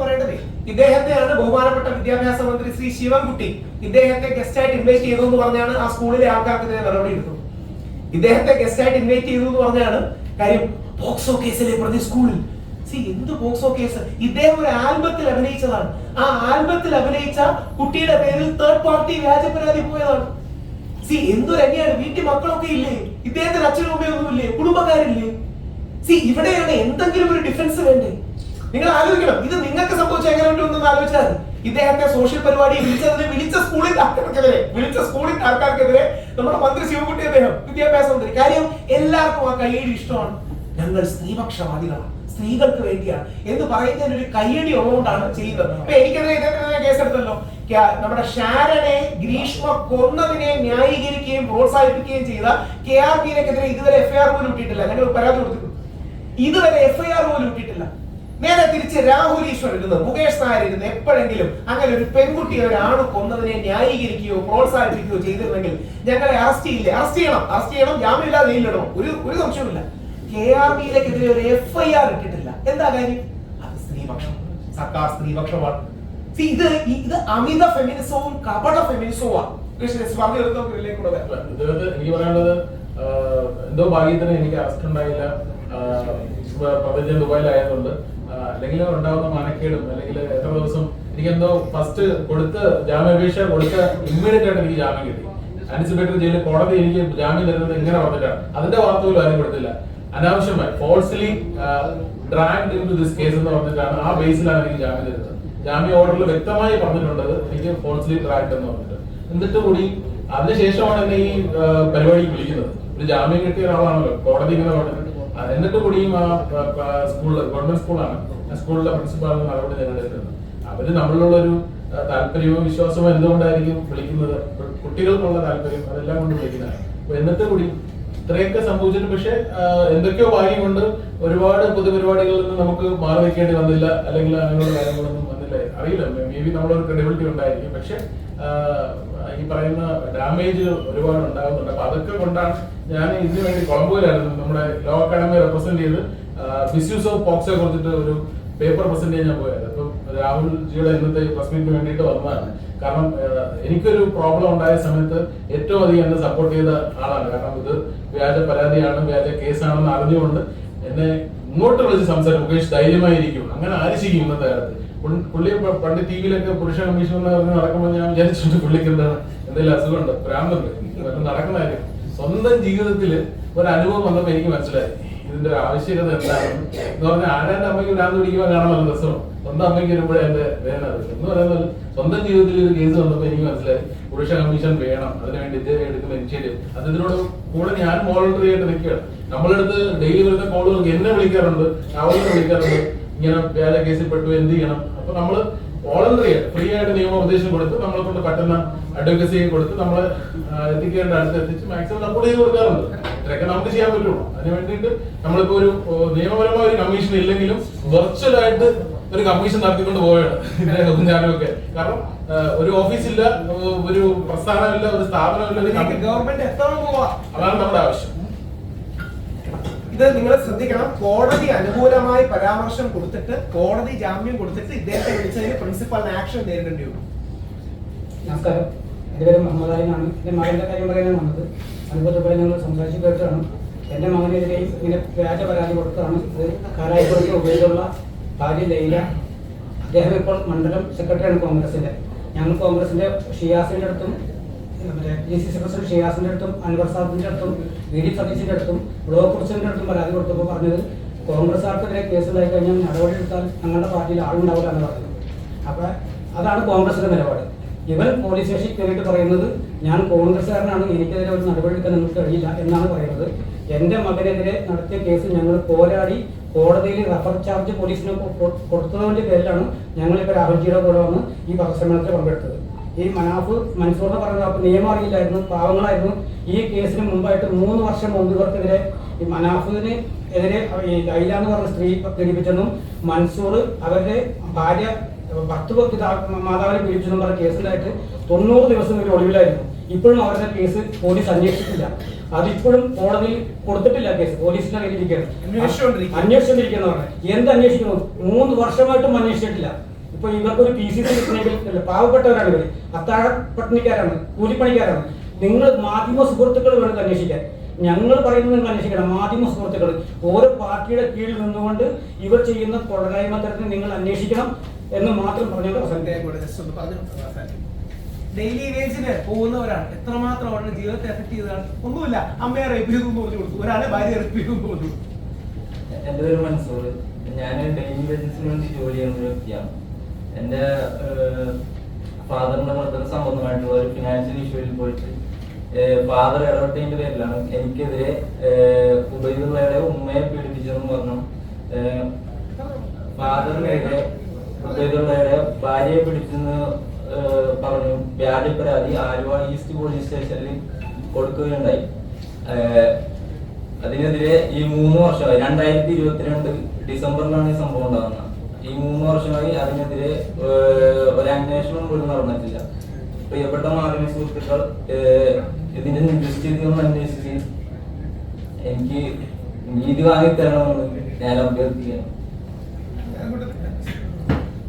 ഇദ്ദേഹത്തെയാണ് ബഹുമാനപ്പെട്ട വിദ്യാഭ്യാസ മന്ത്രി ശ്രീ ശിവൻകുട്ടി ഇദ്ദേഹത്തെ ഗസ്റ്റ് ആയിട്ട് ഇൻവൈറ്റ് ചെയ്തു എന്ന് പറഞ്ഞാണ് ആ സ്കൂളിലെ ആൾക്കാർക്ക് നടപടി എടുത്തത്. ഇദ്ദേഹത്തെ ഗസ്റ്റ് ആയിട്ട് ഇൻവൈറ്റ് ചെയ്തു എന്ന് പറഞ്ഞാണ് കാര്യം പോക്സോ കേസിലെ പ്രതി സ്കൂളിൽ സി എന്ത് ബോക്സ് കേസ് ഇദ്ദേഹം ഒരു ആൽബത്തിൽ അഭിനയിച്ചതാണ്. ആ ആൽബത്തിൽ അഭിനയിച്ച കുട്ടിയുടെ പേരിൽ തേർഡ് പാർട്ടി വ്യാജ പരാതി പോയതാണ് സി എന്തൊരങ്ങനെയാണ് വീട്ടിൽ മക്കളൊക്കെ ഇല്ലേ? ഇദ്ദേഹത്തിന് അച്ഛനും അമ്മയൊന്നും ഇല്ലേ? കുടുംബക്കാരില്ലേ? സി ഇവിടെയാണ് എന്തെങ്കിലും ഒരു ഡിഫൻസ് വേണ്ടേ? നിങ്ങൾ ആലോചിക്കണം. ഇത് നിങ്ങൾക്ക് സംഭവിച്ച എങ്ങനെ ഉണ്ടെന്ന് ആലോചിച്ചാൽ ഇദ്ദേഹത്തെ സോഷ്യൽ പരിപാടി വിളിച്ചതിന് വിളിച്ച സ്കൂളിൽ ആൾക്കാർക്കെതിരെ വിളിച്ച സ്കൂളിൽ ആൾക്കാർക്കെതിരെ നമ്മുടെ മന്ത്രി ശിവകുട്ടി അദ്ദേഹം വിദ്യാഭ്യാസ മന്ത്രി. കാര്യം എല്ലാവർക്കും ആ കയ്യടി ഇഷ്ടമാണ്. ഞങ്ങൾ സ്ത്രീപക്ഷവാദികളാണ്. സ്ത്രീകൾക്ക് വേണ്ടിയാണ് എന്ന് പറയുന്നതിന് ഒരു കയ്യടി ഉള്ളതുകൊണ്ടാണ് ചെയ്യുന്നത്. അപ്പൊ എനിക്കെതിരെ കേസെടുത്തല്ലോ. നമ്മുടെ ഷാരനെ ഗ്രീഷ്മ കൊന്നതിനെ ന്യായീകരിക്കുകയും പ്രോത്സാഹിപ്പിക്കുകയും ചെയ്ത കെ ആർ ബിനെതിരെ ഇതുവരെ എഫ്ഐആർ പോലും ഇട്ടിട്ടില്ല. അങ്ങനെ ഒരു പരാതി കൊടുത്തിട്ടുണ്ട്. ഇതുവരെ എഫ്ഐആർ പോലും ഇട്ടിട്ടില്ല. നേരെ തിരിച്ച് രാഹുൽ ഈശ്വർ ഇരുന്ന് മുകേഷ് നായർ ഇരുന്ന് എപ്പോഴെങ്കിലും അങ്ങനെ ഒരു പെൺകുട്ടിയെ ഒരാണ് കൊന്നതിനെ ന്യായീകരിക്കുകയോ പ്രോത്സാഹിപ്പിക്കുകയോ ചെയ്തിരുന്നെങ്കിൽ ഞങ്ങളെ അറസ്റ്റ് ചെയ്യില്ലേ? അറസ്റ്റ് ചെയ്യണം. അറസ്റ്റ് ചെയ്യണം. ജാമ്യമില്ലാതെ ജയിലിലിടണം. ഒരു ഒരു സംശയവുമില്ല. കെ ആർ ബിയിലേക്കെതിരെ ഒരു എഫ്ഐആർ ഇട്ടിട്ടില്ല. എന്താ കാര്യം? അത് സ്ത്രീപക്ഷം. സർക്കാർ സ്ത്രീപക്ഷമാണ്. ഇത് ഇത് അമിത ഫെമിനിസവും കപട ഫെമിനിസവുമാണ് പറയാനുള്ളത് എന്തോ ഭാഗ്യത്തിന് എനിക്ക് അറസ്റ്റ് ഉണ്ടായില്ല. പ്രപഞ്ചം ദുബായിലായതുകൊണ്ട് അല്ലെങ്കിൽ ഉണ്ടാവുന്ന മാനക്കേടും അല്ലെങ്കിൽ എത്ര ദിവസം എനിക്ക് എന്തോ ഫസ്റ്റ് കൊടുത്ത് ജാമ്യാപേക്ഷ കൊടുത്ത ഇമ്മീഡിയറ്റ് ആയിട്ട് എനിക്ക് ജാമ്യം കിട്ടി. ആന്റിസിപ്പേറ്ററി ജയിലിൽ കോടതി എനിക്ക് ജാമ്യം തരുന്നത് ഇങ്ങനെ പറഞ്ഞിട്ടാണ്. അതിന്റെ വാർത്ത പോലും ആരും കൊടുത്തില്ല. അനാവശ്യമായി falsely dragged into this case എന്ന് പറഞ്ഞിട്ടാണ് ആ ബേസിലാണ് എനിക്ക് ജാമ്യം തരുന്നത്. ജാമ്യ ഓർഡറിൽ വ്യക്തമായി പറഞ്ഞിട്ടുണ്ട് എനിക്ക് ഫോൾസ്ലി ഡ്രാഗ്ഡ് എന്ന് പറഞ്ഞിട്ട്. എന്നിട്ട് കൂടി അതിനുശേഷമാണ് എന്നെ ഈ പരിപാടി പരിപാടിക്ക് വിളിക്കുന്നത്. ഒരു ജാമ്യം കിട്ടിയ ഒരാളാണല്ലോ കോടതി ഇങ്ങനെ പറഞ്ഞത് എന്നിട്ട് കൂടിയും ആ സ്കൂളിൽ ഗവൺമെന്റ് സ്കൂളാണ് സ്കൂളിലെ പ്രിൻസിപ്പാളിന് മറുപടി നേരിടുന്നത് അവർ നമ്മളിലുള്ള ഒരു താല്പര്യവും വിശ്വാസവും എന്തുകൊണ്ടായിരിക്കും വിളിക്കുന്നത്? കുട്ടികൾക്കുള്ള താല്പര്യം അതെല്ലാം കൊണ്ട് വിളിക്കുന്നതാണ്. എന്നിട്ട് കൂടി ഇത്രയൊക്കെ സംഭവിച്ചിട്ട് പക്ഷെ എന്തൊക്കെയോ ഭാഗ്യം കൊണ്ട് ഒരുപാട് പൊതുപരിപാടികളിൽ നിന്ന് നമുക്ക് മാറി വെക്കേണ്ടി വന്നില്ല. അല്ലെങ്കിൽ അങ്ങനെയുള്ള കാര്യങ്ങളൊന്നും വന്നില്ല. അറിയില്ല. മേ ബി നമ്മളൊരു ക്രെഡിബിലിറ്റി ഉണ്ടായിരിക്കും. പക്ഷെ ഈ പറയുന്ന ഡാമേജ് ഒരുപാട് ഉണ്ടാകുന്നുണ്ട്. അപ്പൊ അതൊക്കെ കൊണ്ടാണ് ഞാൻ ഇതിനു വേണ്ടി കൊളംബോയിലായിരുന്നു നമ്മുടെ ലോ അക്കാഡമി റെപ്രസെന്റ് ചെയ്ത് മിസ്യൂസ് ഓഫ് പോക്സെ കുറിച്ചിട്ട് ഒരു പേപ്പർ പ്രസന്റ് ചെയ്യാൻ ഞാൻ പോയത്. അപ്പം രാഹുൽ ജിയുടെ ഇന്നത്തെ പ്രസ് മീറ്റിന് വേണ്ടിയിട്ട് വന്നതാണ്. കാരണം എനിക്കൊരു പ്രോബ്ലം ഉണ്ടായ സമയത്ത് ഏറ്റവും അധികം എന്നെ സപ്പോർട്ട് ചെയ്ത ആളാണ്. കാരണം ഇത് വ്യാജ പരാതിയാണ് വ്യാജ കേസാണെന്ന് അറിഞ്ഞുകൊണ്ട് എന്നെ ഇങ്ങോട്ട് വിളിച്ച് സംസാരിക്കും. മുകേഷ് ധൈര്യമായിരിക്കും. അങ്ങനെ ആരിശിക്കും ഇന്നത്തെ കാലത്ത്? പുള്ളി- പണ്ട് ടി വിയിലൊക്കെ പുരുഷ കമ്മീഷൻ എന്ന് നടക്കുമ്പോൾ ഞാൻ വിചാരിച്ചിട്ടുണ്ട് പുള്ളിക്ക് എന്താണ് എന്തെങ്കിലും അസുഖമുണ്ട്? ഭ്രാന്തുണ്ട്. നടക്കുന്നതായിരിക്കും നടക്കുന്ന സ്വന്തം ജീവിതത്തിൽ ഒരു അനുഭവം വന്നപ്പോൾ എനിക്ക് മനസ്സിലായി. ഇതിന്റെ ആവശ്യകത എന്താണെന്ന്. എന്ന് പറഞ്ഞാൽ ആരാന്റെ അമ്മയ്ക്ക് ഭ്രാന്ത് പിടിക്കുമ്പോൾ കാണാൻ നല്ല രസമാണ് സ്വന്തം അമ്മയ്ക്ക് വരുമ്പോഴേ എന്റെ വേദന എന്ന് പറയുന്നത് സ്വന്തം ജീവിതത്തിൽ ഒരു കേസ് വന്നപ്പോൾ എനിക്ക് മനസ്സിലായി പുരുഷ കമ്മീഷൻ വേണം അതിനുവേണ്ടി ഇദ്ദേഹം എടുക്കുന്ന ഇനിഷ്യേറ്റീവ് അത് ഇതിനോട് കൂടെ ഞാൻ വോളണ്ടറി ആയിട്ട് നിൽക്കുകയാണ്. നമ്മളെടുത്ത് ഡെയിലി വരുന്ന കോളുകൾക്ക് എന്നെ വിളിക്കാറുണ്ട് അവരെ വിളിക്കാറുണ്ട്. ഇങ്ങനെ വേല കേസിൽ പെട്ടു എന്ത് ചെയ്യണം? അപ്പൊ നമ്മൾ വോളണ്ടറി ആയിട്ട് ഫ്രീ ആയിട്ട് നിയമോപദേശം കൊടുത്ത് നമ്മളെ കൊണ്ട് പറ്റുന്ന അഡ്വക്കസി കൊടുത്ത് നമ്മളെ എത്തിക്കേണ്ട അടുത്ത് എത്തിച്ച് മാക്സിമം സപ്പോർട്ട് ചെയ്ത് കൊടുക്കാറുണ്ട്. ഇതൊക്കെ നമുക്ക് ചെയ്യാൻ പറ്റുള്ളൂ. അതിന് വേണ്ടിയിട്ട് നമ്മളിപ്പോ ഒരു നിയമപരമായ ഒരു കമ്മീഷൻ ഇല്ലെങ്കിലും വെർച്വൽ ആയിട്ട് ഒരു കമ്മീഷൻ നടത്തിക്കൊണ്ട് പോവുകയാണ് ഇതിനകത്തും ഞാനും ഒക്കെ കാരണം ഒരു ഓഫീസില്ല ഒരു പ്രസ്ഥാനമില്ല ഒരു സ്ഥാപനമില്ല ഗവൺമെന്റ് എത്ര പോവാ. അതാണ് നമ്മുടെ ആവശ്യം. ഇത് നിങ്ങൾ ശ്രദ്ധിക്കണം. കോടതി അനുകൂലമായി പരാമർശം കൊടുത്തിട്ട് കോടതി ജാമ്യം കൊടുത്തിട്ട് ഇദ്ദേഹത്തെ വിളിച്ചതിന് പ്രിൻസിപ്പലിന് ആക്ഷൻ നേരിടേണ്ടി വരും നമസ്കാരം. എന്റെ പേര് മുഹമ്മദ് അലിനാണ് എന്റെ എന്റെ മകന്റെ കാര്യം പറയാനാണ് വന്നത്. അതുപോലെ ഞങ്ങൾ സംസാരിച്ചു കേട്ടതാണ് എന്റെ മകനെതിരെയും ഇങ്ങനെ വ്യാജ പരാതി കൊടുത്തതാണ്. ഇത് കാരായിപ്പുറത്ത് ഉപയോഗിച്ചുള്ള ഭാര്യ ലൈല അദ്ദേഹം ഇപ്പോൾ മണ്ഡലം സെക്രട്ടറിയാണ് കോൺഗ്രസിന്റെ ഞങ്ങൾ കോൺഗ്രസിന്റെ ഷിയാസിന്റെ അടുത്തും മറ്റേ ഡി സി സി പ്രസിഡന്റ് ഷിയാസിന്റെ അടുത്തും അൻവർ സാദിന്റെ അടുത്തും വി ഡി സതീശിന്റെ അടുത്തും ബ്ലോക്ക് പ്രസിഡന്റിന്റെ അടുത്തും പരാതി കൊടുത്തപ്പോൾ പറഞ്ഞത് കോൺഗ്രസ്സുകാർക്കെതിരെ കേസ് ഉണ്ടായി കഴിഞ്ഞാൽ നടപടി എടുത്താൽ ഞങ്ങളുടെ പാർട്ടിയിൽ ആളുണ്ടാവില്ല എന്ന് പറഞ്ഞത്. അപ്പൊ അതാണ് കോൺഗ്രസിന്റെ നിലപാട്. ഇവൻ പോലീസ് സ്റ്റേഷൻ കയറിയിട്ട് പറയുന്നത് ഞാൻ കോൺഗ്രസ്സുകാരനാണ് എനിക്കെതിരെ ഒരു നടപടി എടുക്കാൻ നിങ്ങൾക്ക് കഴിയില്ല എന്നാണ് പറയുന്നത്. എന്റെ മകനെതിരെ നടത്തിയ കേസ് ഞങ്ങൾ പോരാടി കോടതിയിൽ റഫർ ചാർജ് പോലീസിന് കൊടുത്തതിന്റെ പേരിലാണ് ഞങ്ങൾ ഇപ്പോൾ രാഹുൽജിയുടെ കൂടെ വന്ന് ഈ പ്രസംഗത്തിൽ പങ്കെടുത്തത്. ഈ മനാഫ് മൻസൂർ എന്ന് അപ്പം നിയമം അറിയില്ലായിരുന്നു പാവങ്ങളായിരുന്നു. ഈ കേസിന് മുമ്പായിട്ട് മൂന്ന് വർഷം മുമ്പ് ഇവർക്കെതിരെ ഈ മനാഫിന് എതിരെ ഈ ലൈല എന്ന് പറഞ്ഞ സ്ത്രീ പീഡിപ്പിച്ചെന്നും മൻസൂർ അവരുടെ ഭാര്യ ഭർത്തൃ മാതാവിനെ പീഡിപ്പിച്ചെന്നും പറഞ്ഞ കേസിലായിട്ട് തൊണ്ണൂറ് ദിവസം ഇവർ ഒളിവിലായിരുന്നു. ഇപ്പോഴും അവരുടെ കേസ് പോലീസ് അന്വേഷിച്ചിട്ടില്ല. അതിപ്പോഴും കോടതിയിൽ കൊടുത്തിട്ടില്ല കേസ്. പോലീസിന്റെ കയ്യിലിരിക്കുകയാണ് പറഞ്ഞത് എന്ത് അന്വേഷിക്കുന്നു? മൂന്ന് വർഷമായിട്ടും അന്വേഷിച്ചിട്ടില്ല. ഇപ്പൊ ഇവർക്കൊരു പി സി സി കിട്ടണമെങ്കിൽ പാവപ്പെട്ടവരാണ് ഇവർ അത്താഴ പട്ടിണിക്കാരാണ് കൂലിപ്പണിക്കാരാണ്. നിങ്ങൾ മാധ്യമ സുഹൃത്തുക്കൾ വേണം അന്വേഷിക്കാൻ. ഞങ്ങൾ പറയുന്നത് നിങ്ങൾ അന്വേഷിക്കണം. മാധ്യമ സുഹൃത്തുക്കൾ ഓരോ പാർട്ടിയുടെ കീഴിൽ നിന്നുകൊണ്ട് ഇവർ ചെയ്യുന്ന കൊള്ളരായ്മ തരത്തിൽ നിങ്ങൾ അന്വേഷിക്കണം എന്ന് മാത്രം പറഞ്ഞു അവസാനിപ്പിക്കാം ഡെയിലി വേജിന് പോകുന്നവരാണ്. എത്രമാത്രം അവരുടെ ജീവിതത്തെ എഫക്ട് ചെയ്തതാണ്? ഒന്നുമില്ല. അമ്മയെ റേപ്പ് ചെയ്തു പറഞ്ഞു കൊടുത്തു. ഒരാളെ ഭാര്യ റേപ്പ് ചെയ്തു പറഞ്ഞു എന്റെ പേര് മനസ്സോ ഞാൻ ഡെയിലി വേജസിന് വേണ്ടി ജോലി ചെയ്യുന്ന ഒരു വ്യക്തിയാണ്. എന്റെ ഫാദറിന്റെ മർദ്ദന സംബന്ധമായിട്ടുള്ള ഒരു ഫിനാൻഷ്യൽ ഇഷ്യൂവിൽ പോയിട്ട് ഫാദർ ഇടപെട്ടതിന്റെ പേരിലാണ് എനിക്കെതിരെ ഉപയോഗിക്കുന്നവരുടെ ഉമ്മയെ പീഡിപ്പിച്ചതെന്ന് പറഞ്ഞു. ഫാദറിനെതിരെ ഉപയോഗിക്കുന്നവരുടെ ഭാര്യയെ പിടിച്ചെന്ന് പറഞ്ഞു. വ്യാജ പരാതി ആലുവ ഈസ്റ്റ് പോലീസ് സ്റ്റേഷനിൽ കൊടുക്കുകയുണ്ടായി. അതിനെതിരെ ഈ മൂന്ന് വർഷമായി രണ്ടായിരത്തി ഇരുപത്തിരണ്ട് ഡിസംബറിലാണ് ഈ സംഭവം ഉണ്ടാകുന്നത്. ഈ മൂന്ന് വർഷമായി അതിനെതിരെ ഒരു അന്വേഷണം പോലും നടന്നിട്ടില്ല. പ്രിയപ്പെട്ട മാധ്യമ സുഹൃത്തുക്കൾ ഇതിന്റെ നിജസ്ഥിതി ഒന്ന് അന്വേഷിച്ച് എനിക്ക് നീതി വാങ്ങി തരണമെന്ന് ഞാൻ അഭ്യർത്ഥിക്കുന്നു.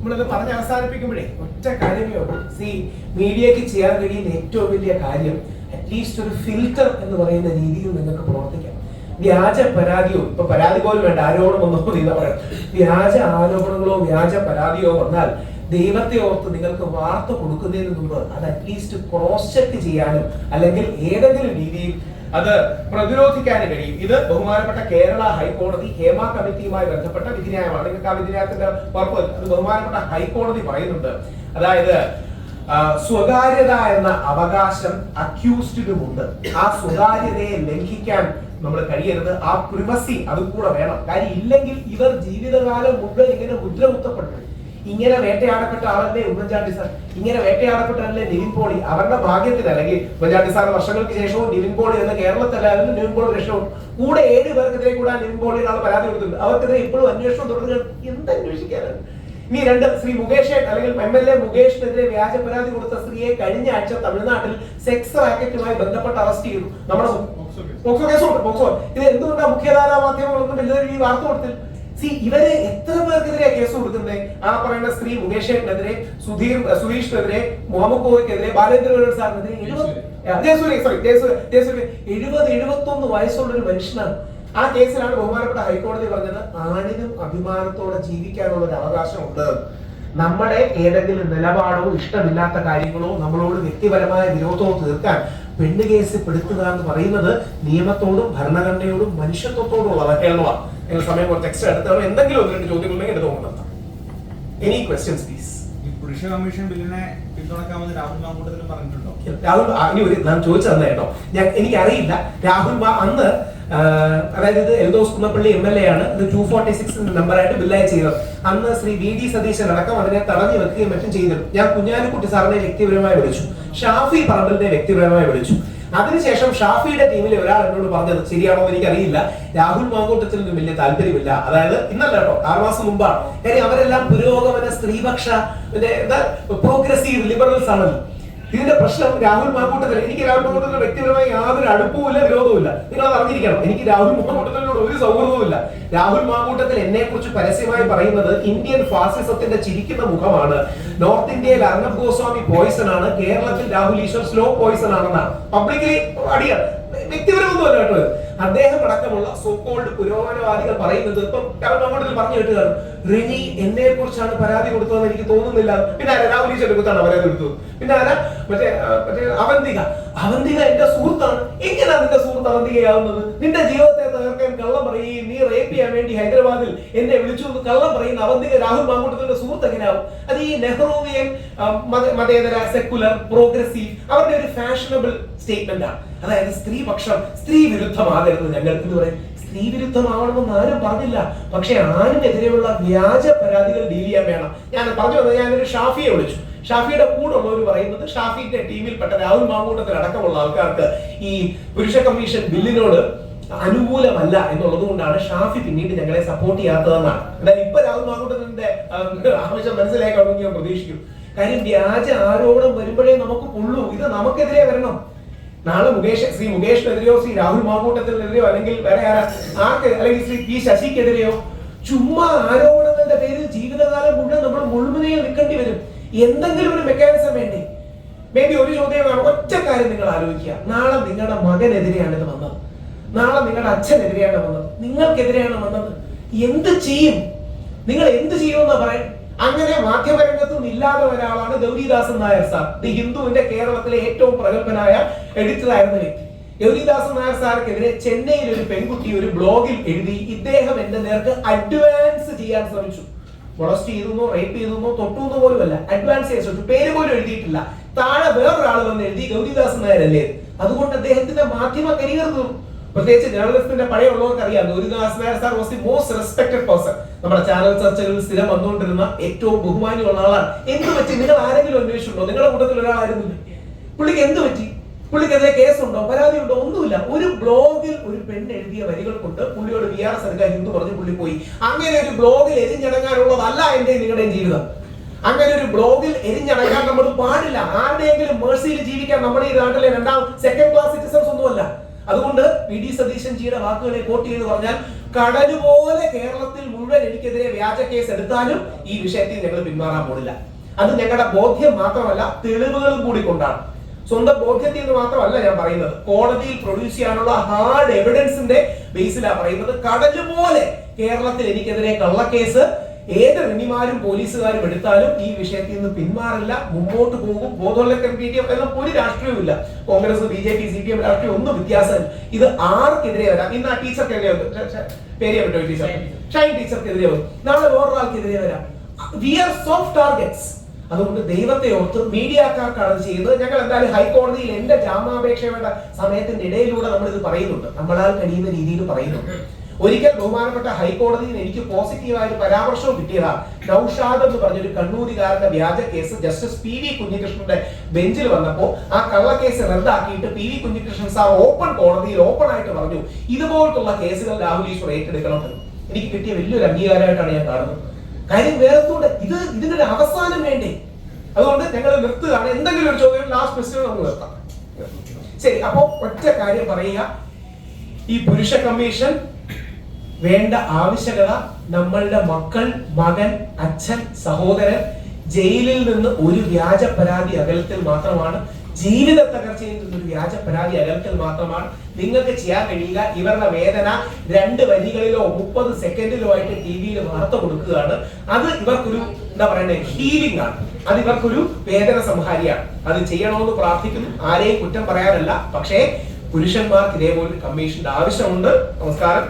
നമ്മളിത് പറഞ്ഞ് അവസാനിപ്പിക്കുമ്പോഴേ ഒറ്റ കാര്യമേ ഉള്ളൂ. സി മീഡിയക്ക് ചെയ്യാൻ കഴിയുന്ന ഏറ്റവും വലിയ കാര്യം അറ്റ്ലീസ്റ്റ് ഒരു ഫിൽറ്റർ എന്ന് പറയുന്ന രീതിയിൽ നിങ്ങൾക്ക് പ്രവർത്തിക്കാം. വ്യാജ പരാതിയോ ഇപ്പൊ പരാതി പോലും വേണ്ട ആരോപണം ഒന്നും എന്ന് പറയാം. വ്യാജ ആരോപണങ്ങളോ വ്യാജ പരാതിയോ വന്നാൽ ദൈവത്തെ ഓർത്ത് നിങ്ങൾക്ക് വാർത്ത കൊടുക്കുന്നതിന് മുമ്പ് അത് അറ്റ്ലീസ്റ്റ് ക്രോസ് ചെക്ക് ചെയ്യാനും അല്ലെങ്കിൽ ഏതെങ്കിലും രീതിയിൽ അത് പ്രതിരോധിക്കാനും കഴിയും. ഇത് ബഹുമാനപ്പെട്ട കേരള ഹൈക്കോടതി ഹേമ കമ്മിറ്റിയുമായി ബന്ധപ്പെട്ട വിധിന്യായമാണ്. നിങ്ങൾക്ക് ആ വിധിന്യായത്തിന്റെ പർപ്പസ് അത് ബഹുമാനപ്പെട്ട ഹൈക്കോടതി പറയുന്നുണ്ട്. അതായത് സ്വകാര്യത എന്ന അവകാശം അക്യൂസ്ഡിനുമുണ്ട് ആ സ്വകാര്യതയെ ലംഘിക്കാൻ നമ്മൾ കഴിയരുത്. ആ പ്രിവസി അതും കൂടെ വേണം. കാര്യം ഇല്ലെങ്കിൽ ഇവർ ജീവിതകാലം മുഴുവൻ ഇങ്ങനെ മുദ്ര കുത്തപ്പെട്ടു ഇങ്ങനെ വേട്ടയാടപ്പെട്ട ആളല്ലേ ഉമ്മൻചാണ്ടി സാർ? ഇങ്ങനെ വേട്ടയാടപ്പെട്ടല്ലേ നിവിൻ പോളി? അവരുടെ ഭാഗ്യത്തിൽ അല്ലെങ്കിൽ ഉമ്മൻചാണ്ടി സാർ വർഷങ്ങൾക്ക് ശേഷവും നിവിൻ പോളി എന്ന കേരളത്തിലായിരുന്നു നിവിൻ പോളി രക്ഷവും കൂടെ ഏഴ് പേർക്കെതിരെ കൂടെ നിവിൻ പോളി ആൾ പരാതി കൊടുത്തിട്ടുണ്ട്. അവർക്കെതിരെ ഇപ്പോഴും അന്വേഷണം തുടരുകയാണ്. എന്ത് അന്വേഷിക്കാനാണ്? ഇനി രണ്ട് ശ്രീ മുകേഷ് അല്ലെങ്കിൽ എം എൽ എ മുകേഷിനെതിരെ വ്യാജ പരാതി കൊടുത്ത സ്ത്രീയെ കഴിഞ്ഞ ആഴ്ച തമിഴ്നാട്ടിൽ സെക്സ് റാക്കറ്റുമായി ബന്ധപ്പെട്ട് അറസ്റ്റ് ചെയ്തു. നമ്മുടെ പോക്സോ കേസുണ്ട് പോക്സോ. ഇത് എന്തുകൊണ്ടാണ് മുഖ്യധാരാ മാധ്യമങ്ങളൊന്നും വലിയ ഈ വാർത്ത കൊടുത്തില്ല? സി ഇവർ എത്ര പേർക്കെതിരെ കേസ് കൊടുക്കുന്നത് ആ പറയുന്ന സ്ത്രീ മുകേഷേട്ടിനെതിരെ സുധീർ സുധീഷിനെതിരെ മുഹമ്മദ് കോവിക്കെതിരെ ബാലേന്ദ്ര സാറിനെതിരെ എഴുപത് ജയസൂര്യ. സോറി ജയസൂര്യ എഴുപത് എഴുപത്തൊന്ന് വയസ്സുള്ള ഒരു മനുഷ്യനാണ്. ആ കേസിലാണ് ബഹുമാനപ്പെട്ട ഹൈക്കോടതി പറഞ്ഞത് ആണിനും അഭിമാനത്തോടെ ജീവിക്കാനുള്ള ഒരു അവകാശമുണ്ട്. നമ്മുടെ ഏതെങ്കിലും നിലപാടോ ഇഷ്ടമില്ലാത്ത കാര്യങ്ങളോ നമ്മളോട് വ്യക്തിപരമായ വിരോധമോ തീർക്കാൻ പെണ്ണ് കേസ് പെടുത്തുക എന്ന് പറയുന്നത് നിയമത്തോടും ഭരണഘടനയോടും മനുഷ്യത്വത്തോടുള്ള അവഹേളനമാണ് നിങ്ങൾ സമയം കുറച്ച് എക്സ്ട്രാ എടുത്തോ എന്തെങ്കിലും ഒന്ന് രണ്ട് ചോദ്യങ്ങൾ ഉണ്ടെങ്കിൽ എടുത്ത് കൊണ്ടുവന്നാം എനി ക്വസ്റ്റ്യൻസ് പ്ലീസ് പുരുഷ കമ്മീഷൻ ബില്ലിനെ പിന്തുണക്കാമെന്ന് രാഹുൽ മാങ്കൂട്ടത്തിലും പറഞ്ഞിട്ടുണ്ടോ? രാഹുൽ ഇനി ഒരു ഞാൻ ചോദിച്ചു തന്നെ കേട്ടോ. ഞാൻ എനിക്കറിയില്ല. രാഹുൽ മാ- അന്ന് അതായത് ഇത് Eldhose Kunnappilly M L A ആണ്. ഇത് ടു ഫോർട്ടി സിക്സ് നമ്പറായിട്ട് ബില്ലായി ചെയ്തത്. അന്ന് ശ്രീ വി ഡി സതീശൻ അടക്കം അതിനെ തടഞ്ഞു വെക്കുകയും മറ്റും ചെയ്തിരുന്നു. ഞാൻ കുഞ്ഞാലിക്കുട്ടി സാറിനെ വ്യക്തിപരമായി വിളിച്ചു. ഷാഫി പറമ്പലിനെ വ്യക്തിപരമായി വിളിച്ചു. അതിനുശേഷം ഷാഫിയുടെ ടീമിലെ ഒരാൾ എന്നോട് പറഞ്ഞത് ശരിയാണോ എന്ന് എനിക്കറിയില്ല. രാഹുൽ മാങ്കൂട്ടത്തിനും വലിയ താല്പര്യമില്ല. അതായത് ഇന്നല്ല കേട്ടോ ആറ് മാസം മുമ്പാണ്. കാര്യം അവരെല്ലാം പുരോഗമന സ്ത്രീപക്ഷ പ്രോഗ്രസീവ് ലിബറൽസ് ആണല്ലോ. ഇതിന്റെ പ്രശ്നം രാഹുൽ മാങ്കൂട്ടത്തിൽ എനിക്ക് രാഹുൽ മാങ്കൂട്ടത്തിൽ വ്യക്തിപരമായി യാതൊരു അടുപ്പവുമില്ല വിരോധവുമില്ല. നിങ്ങൾ അത് അറിഞ്ഞിരിക്കണം. എനിക്ക് രാഹുൽ മാങ്കൂട്ടത്തിനോട് ഒരു സൗഹൃദവുമില്ല. രാഹുൽ മാങ്കൂട്ടത്തിൽ എന്നെ കുറിച്ച് പരസ്യമായി പറയുന്നത് ഇന്ത്യൻ ഫാസിസത്തിന്റെ ചിരിക്കുന്ന മുഖമാണ്. നോർത്ത് ഇന്ത്യയിൽ അർണബ് ഗോസ്വാമി പോയിസൺ ആണ്. കേരളത്തിൽ രാഹുൽ ഈശ്വർ സ്ലോ പോയിസൺ ആണെന്നാണ്. പബ്ലിക്കലി അടിയാണ് വ്യക്തിപരമൊന്നുമല്ല കേട്ടോ. അദ്ദേഹം അടക്കമുള്ള സോക്കോൾഡ് പുരോഗമനവാദികൾ പറയുന്നത് ഇപ്പം രാഹുൽ പറഞ്ഞു കേട്ടുകയാണ് റിനി എന്നെ കുറിച്ചാണ് പരാതി കൊടുത്തതെന്ന് എനിക്ക് തോന്നുന്നില്ല. പിന്നെ ആരാ? രാഹുലി ചെറുപ്പത്താണ് പരാതി കൊടുത്തത്. പിന്നെ ആരാ? മറ്റേ മറ്റേ അവന്തിക. അവന്തിക എന്റെ സുഹൃത്താണ്. എങ്ങനെയാ നിന്റെ സുഹൃത്ത് അവന്തികയാവുന്നത്? നിന്റെ ജീവിതത്തെ തകർക്കാൻ കള്ളം പറയുകയും നീ റേപ്പ് ചെയ്യാൻ വേണ്ടി ഹൈദരാബാദിൽ എന്നെ വിളിച്ചു കള്ളം പറയുന്ന അവന്തിക രാഹുൽ മാങ്കൂട്ടത്തിന്റെ സുഹൃത്ത് എങ്ങനെയാവും? അത് ഈ നെഹ്റുവിയൻ മതേതര സെക്കുലർ പ്രോഗ്രസീവ് അവരുടെ ഒരു ഫാഷനബിൾ സ്റ്റേറ്റ്മെന്റ് ആണ്. അതായത് സ്ത്രീപക്ഷം സ്ത്രീ വിരുദ്ധമാകരുത് ഞങ്ങൾ. എന്ന് പറയും? സ്ത്രീ വിരുദ്ധമാവണമെന്ന് ആരും പറഞ്ഞില്ല. പക്ഷെ ആരുമെതിരെയുള്ള വ്യാജ പരാതികൾ ഡീൽ ചെയ്യാൻ വേണം. ഞാൻ പറഞ്ഞു വന്നത് ഞാനൊരു ഷാഫിയെ വിളിച്ചു. ഷാഫിയുടെ കൂടെ ഉള്ളവർ പറയുന്നത് ഷാഫിന്റെ ടീമിൽപ്പെട്ട രാഹുൽ മാങ്കൂട്ടത്തിൽ അടക്കമുള്ള ആൾക്കാർക്ക് ഈ പുരുഷ കമ്മീഷൻ ബില്ലിനോട് അനുകൂലമല്ല എന്നുള്ളത് കൊണ്ടാണ് ഷാഫി പിന്നീട് ഞങ്ങളെ സപ്പോർട്ട് ചെയ്യാത്തതെന്നാണ്. എന്തായാലും ഇപ്പൊ രാഹുൽ മാങ്കൂട്ടത്തിന്റെ ആവശ്യം മനസ്സിലായി കാണുമെന്ന് ഞാൻ പ്രതീക്ഷിക്കും കാര്യം വ്യാജ ആരോപണം വരുമ്പോഴേ നമുക്ക് പൊള്ളൂ. ഇത് നമുക്കെതിരെ വരണം. നാളെ മുകേഷ് ശ്രീ മുകേഷിനെതിരെയോ ശ്രീ രാഹുൽ മാങ്കൂട്ടത്തിനെതിരെയോ അല്ലെങ്കിൽ വേറെ ആരാ ആർക്ക് അല്ലെങ്കിൽ ശ്രീ പി ശശിക്കെതിരെയോ ചുമ്മാ ആരോപണങ്ങളുടെ പേരിൽ ജീവിതകാലം മുഴുവൻ നമ്മൾ മുഴുവനെയും നിൽക്കേണ്ടി വരും. എന്തെങ്കിലും ഒരു മെക്കാനിസം വേണ്ടി? മേ ബി ഒരു ചോദ്യമാണ്. ഒറ്റ കാര്യം നിങ്ങൾ ആലോചിക്കുക. നാളെ നിങ്ങളുടെ മകനെതിരെയാണ് ഇത് വന്നത്. നാളെ നിങ്ങളുടെ അച്ഛനെതിരെയാണ് വന്നത്. നിങ്ങൾക്കെതിരെയാണ് വന്നത്. എന്ത് ചെയ്യും? നിങ്ങൾ എന്ത് ചെയ്യുമെന്ന് പറയാൻ അങ്ങനെ മാധ്യമരംഗത്തു നിന്ന് ഇല്ലാതെ ഒരാളാണ് ഗൗരിദാസൻ നായർ സാർ. ദി ഹിന്ദുവിന്റെ കേരളത്തിലെ ഏറ്റവും പ്രഗത്ഭനായ എഡിറ്റർ ആയിരുന്ന വ്യക്തി. ഗൗരിദാസൻ നായർ സാർക്കെതിരെ ചെന്നൈയിൽ ഒരു പെൺകുട്ടി ഒരു ബ്ലോഗിൽ എഴുതി ഇദ്ദേഹം എന്റെ നേർക്ക് അഡ്വാൻസ് ചെയ്യാൻ ശ്രമിച്ചു. മൊളസ്റ്റ് ചെയ്തെന്നോ റേപ്പ് ചെയ്തെന്നോ തൊട്ടുവെന്നോ പോലുമല്ല. അഡ്വാൻസ് ചെയ്യാൻ ശ്രമിച്ചു. പേര് പോലും എഴുതിയിട്ടില്ല. താഴെ വേറൊരാൾ വന്ന് എഴുതി ഗൗരിദാസൻ നായർ അല്ലേ അതുകൊണ്ട് അദ്ദേഹത്തിന്റെ മാധ്യമ കരിയർ തീർന്നു. പ്രത്യേകിച്ച് ജേർണലിസ്റ്റിന്റെ പഴയ ഉള്ളവർക്ക് അറിയാം Gouridas Nair sir was the most respected person നമ്മുടെ ചാനൽ ചർച്ചകളിൽ സ്ഥിരം വന്നുകൊണ്ടിരുന്ന ഏറ്റവും ബഹുമാനിയുള്ള ആളാണ്. എന്ത് പറ്റി? നിങ്ങൾ ആരെങ്കിലും അന്വേഷിച്ചിട്ടുണ്ടോ? നിങ്ങളുടെ കൂട്ടത്തിൽ ഒരാളായിരുന്നു. പുള്ളിക്ക് എന്ത് പറ്റി? പുള്ളിക്കെതിരെ കേസുണ്ടോ? പരാതി ഉണ്ടോ? ഒന്നുമില്ല. ഒരു ബ്ലോഗിൽ ഒരു പെണ്ണ് എഴുതിയ വരികൾ കൊണ്ട് പുള്ളിയോട് വി ആർ സർക്കാർ ഹിന്ദു പറഞ്ഞു പുള്ളി പോയി. അങ്ങനെ ഒരു ബ്ലോഗിൽ എരിഞ്ഞടങ്ങാനുള്ളതല്ല എന്റെ നിങ്ങളുടെയും ജീവിതം. അങ്ങനെ ഒരു ബ്ലോഗിൽ എരിഞ്ഞടങ്ങാൻ നമ്മൾ പാടില്ല. ആരുടെയെങ്കിലും മേഴ്സിയിൽ ജീവിക്കാൻ നമ്മുടെ ഈ നാട്ടിലെ രണ്ടാം സെക്കൻഡ് ക്ലാസ് സിറ്റിസൺസ് ഒന്നുമല്ല. അതുകൊണ്ട് പി ഡി സതീശൻ ജിയുടെ വാക്കുകളെ കോട്ട് ചെയ്ത് പറഞ്ഞാൽ കടലുപോലെ കേരളത്തിൽ മുഴുവൻ എനിക്കെതിരെ വ്യാജ കേസ് എടുത്താലും ഈ വിഷയത്തിൽ ഞങ്ങൾ പിന്മാറാൻ പോകില്ല അത് ഞങ്ങളുടെ ബോധ്യം മാത്രമല്ല തെളിവുകളും കൂടി കൊണ്ടാണ്. സ്വന്തം ബോധ്യത്തിൽ നിന്ന് മാത്രമല്ല ഞാൻ പറയുന്നത്. കോടതിയിൽ പ്രൊഡ്യൂസ് ചെയ്യാനുള്ള ഹാർഡ് എവിഡൻസിന്റെ ബേസിലാണ് പറയുന്നത്. കടലുപോലെ കേരളത്തിൽ എനിക്കെതിരെ കള്ളക്കേസ് ഏത് റിനിമാരും പോലീസുകാരും എടുത്താലും ഈ വിഷയത്തിൽ നിന്ന് പിന്മാറില്ല മുമ്പോട്ട് പോകും. ബോധവൽക്കരണ പി ടി എം എല്ലാം ഒരു രാഷ്ട്രീയവുമില്ല. Congress B J P C P M രാഷ്ട്രീയം ഒന്നും വ്യത്യാസമില്ല. ഇത് ആർക്കെതിരെ വരാം? ഇന്ന് ആ ടീച്ചർക്കെതിരെ പേര് വിട്ടോ ടീച്ചർ. ഷൈൻ ടീച്ചർക്കെതിരെ വന്നു. നാളെ വേറൊരാൾക്കെതിരെ വരാം. We are soft targets. അതുകൊണ്ട് ദൈവത്തെ ഓർത്ത് മീഡിയക്കാർക്കാണ് ഇത് ചെയ്യുന്നത് ഞങ്ങൾ എന്തായാലും ഹൈക്കോടതിയിൽ എന്റെ ജാമ്യാപേക്ഷയുടെ സമയത്തിന്റെ ഇടയിലൂടെ നമ്മൾ ഇത് പറയുന്നുണ്ട്. നമ്മളാൽ കഴിയുന്ന രീതിയിൽ പറയുന്നുണ്ട്. ഒരിക്കൽ ബഹുമാനപ്പെട്ട ഹൈക്കോടതിയിൽ എനിക്ക് പോസിറ്റീവായ ഒരു പരാമർശവും കിട്ടിയതാണ് നൌഷാദ് എന്ന് പറഞ്ഞൊരു കണ്ണൂരികാരന്റെ വ്യാജ കേസ് ജസ്റ്റിസ് പി വി കുഞ്ഞികൃഷ്ണന്റെ ബെഞ്ചിൽ വന്നപ്പോൾ ആ കള്ളക്കേസ് റദ്ദാക്കിയിട്ട് P V Kunhikrishnan sir open കോടതിയിൽ ഓപ്പൺ ആയിട്ട് പറഞ്ഞു ഇതുപോലത്തുള്ള കേസുകൾ രാഹുൽ ഈശ്വർ ഏറ്റെടുക്കണമെന്ന് എനിക്ക് കിട്ടിയ വലിയൊരു അംഗീകാരമായിട്ടാണ് ഞാൻ കാണുന്നത്. കാര്യം വേറെന്തുകൊണ്ട് ഇത് ഇതിനൊരു അവസാനം വേണ്ടേ? അതുകൊണ്ട് ഞങ്ങൾ നിർത്തുകയാണ്. എന്തെങ്കിലും ഒരു ചോദ്യം ലാസ്റ്റ് ക്വസ്റ്റ്യൻ നമ്മൾ നിർത്താം. ശരി അപ്പോ ഒറ്റ കാര്യം പറയുക. ഈ പുരുഷ കമ്മീഷൻ വേണ്ട ആവശ്യകത നമ്മളുടെ മക്കൾ മകൻ അച്ഛൻ സഹോദരൻ ജയിലിൽ നിന്ന് ഒരു വ്യാജ പരാതി അകലത്തിൽ മാത്രമാണ് ജീവിത തകർച്ചയിൽ നിന്ന് ഒരു വ്യാജ പരാതി അകലത്തിൽ മാത്രമാണ്. നിങ്ങൾക്ക് ചെയ്യാൻ കഴിയുക ഇവരുടെ വേദന രണ്ട് വരികളിലോ മുപ്പത് സെക്കൻഡിലോ ആയിട്ട് ടി വിയിൽ വാർത്ത കൊടുക്കുകയാണ്. അത് ഇവർക്കൊരു എന്താ പറയുന്നത് ഹീലിംഗ് ആണ്. അത് ഇവർക്കൊരു വേദന സംഹാരിയാണ്. അത് ചെയ്യണമെന്ന് പ്രാർത്ഥിക്കുന്നു. ആരെയും കുറ്റം പറയാനല്ല. പക്ഷേ പുരുഷന്മാർക്ക് ഇതേപോലെ കമ്മീഷന്റെ ആവശ്യമുണ്ട്. നമസ്കാരം.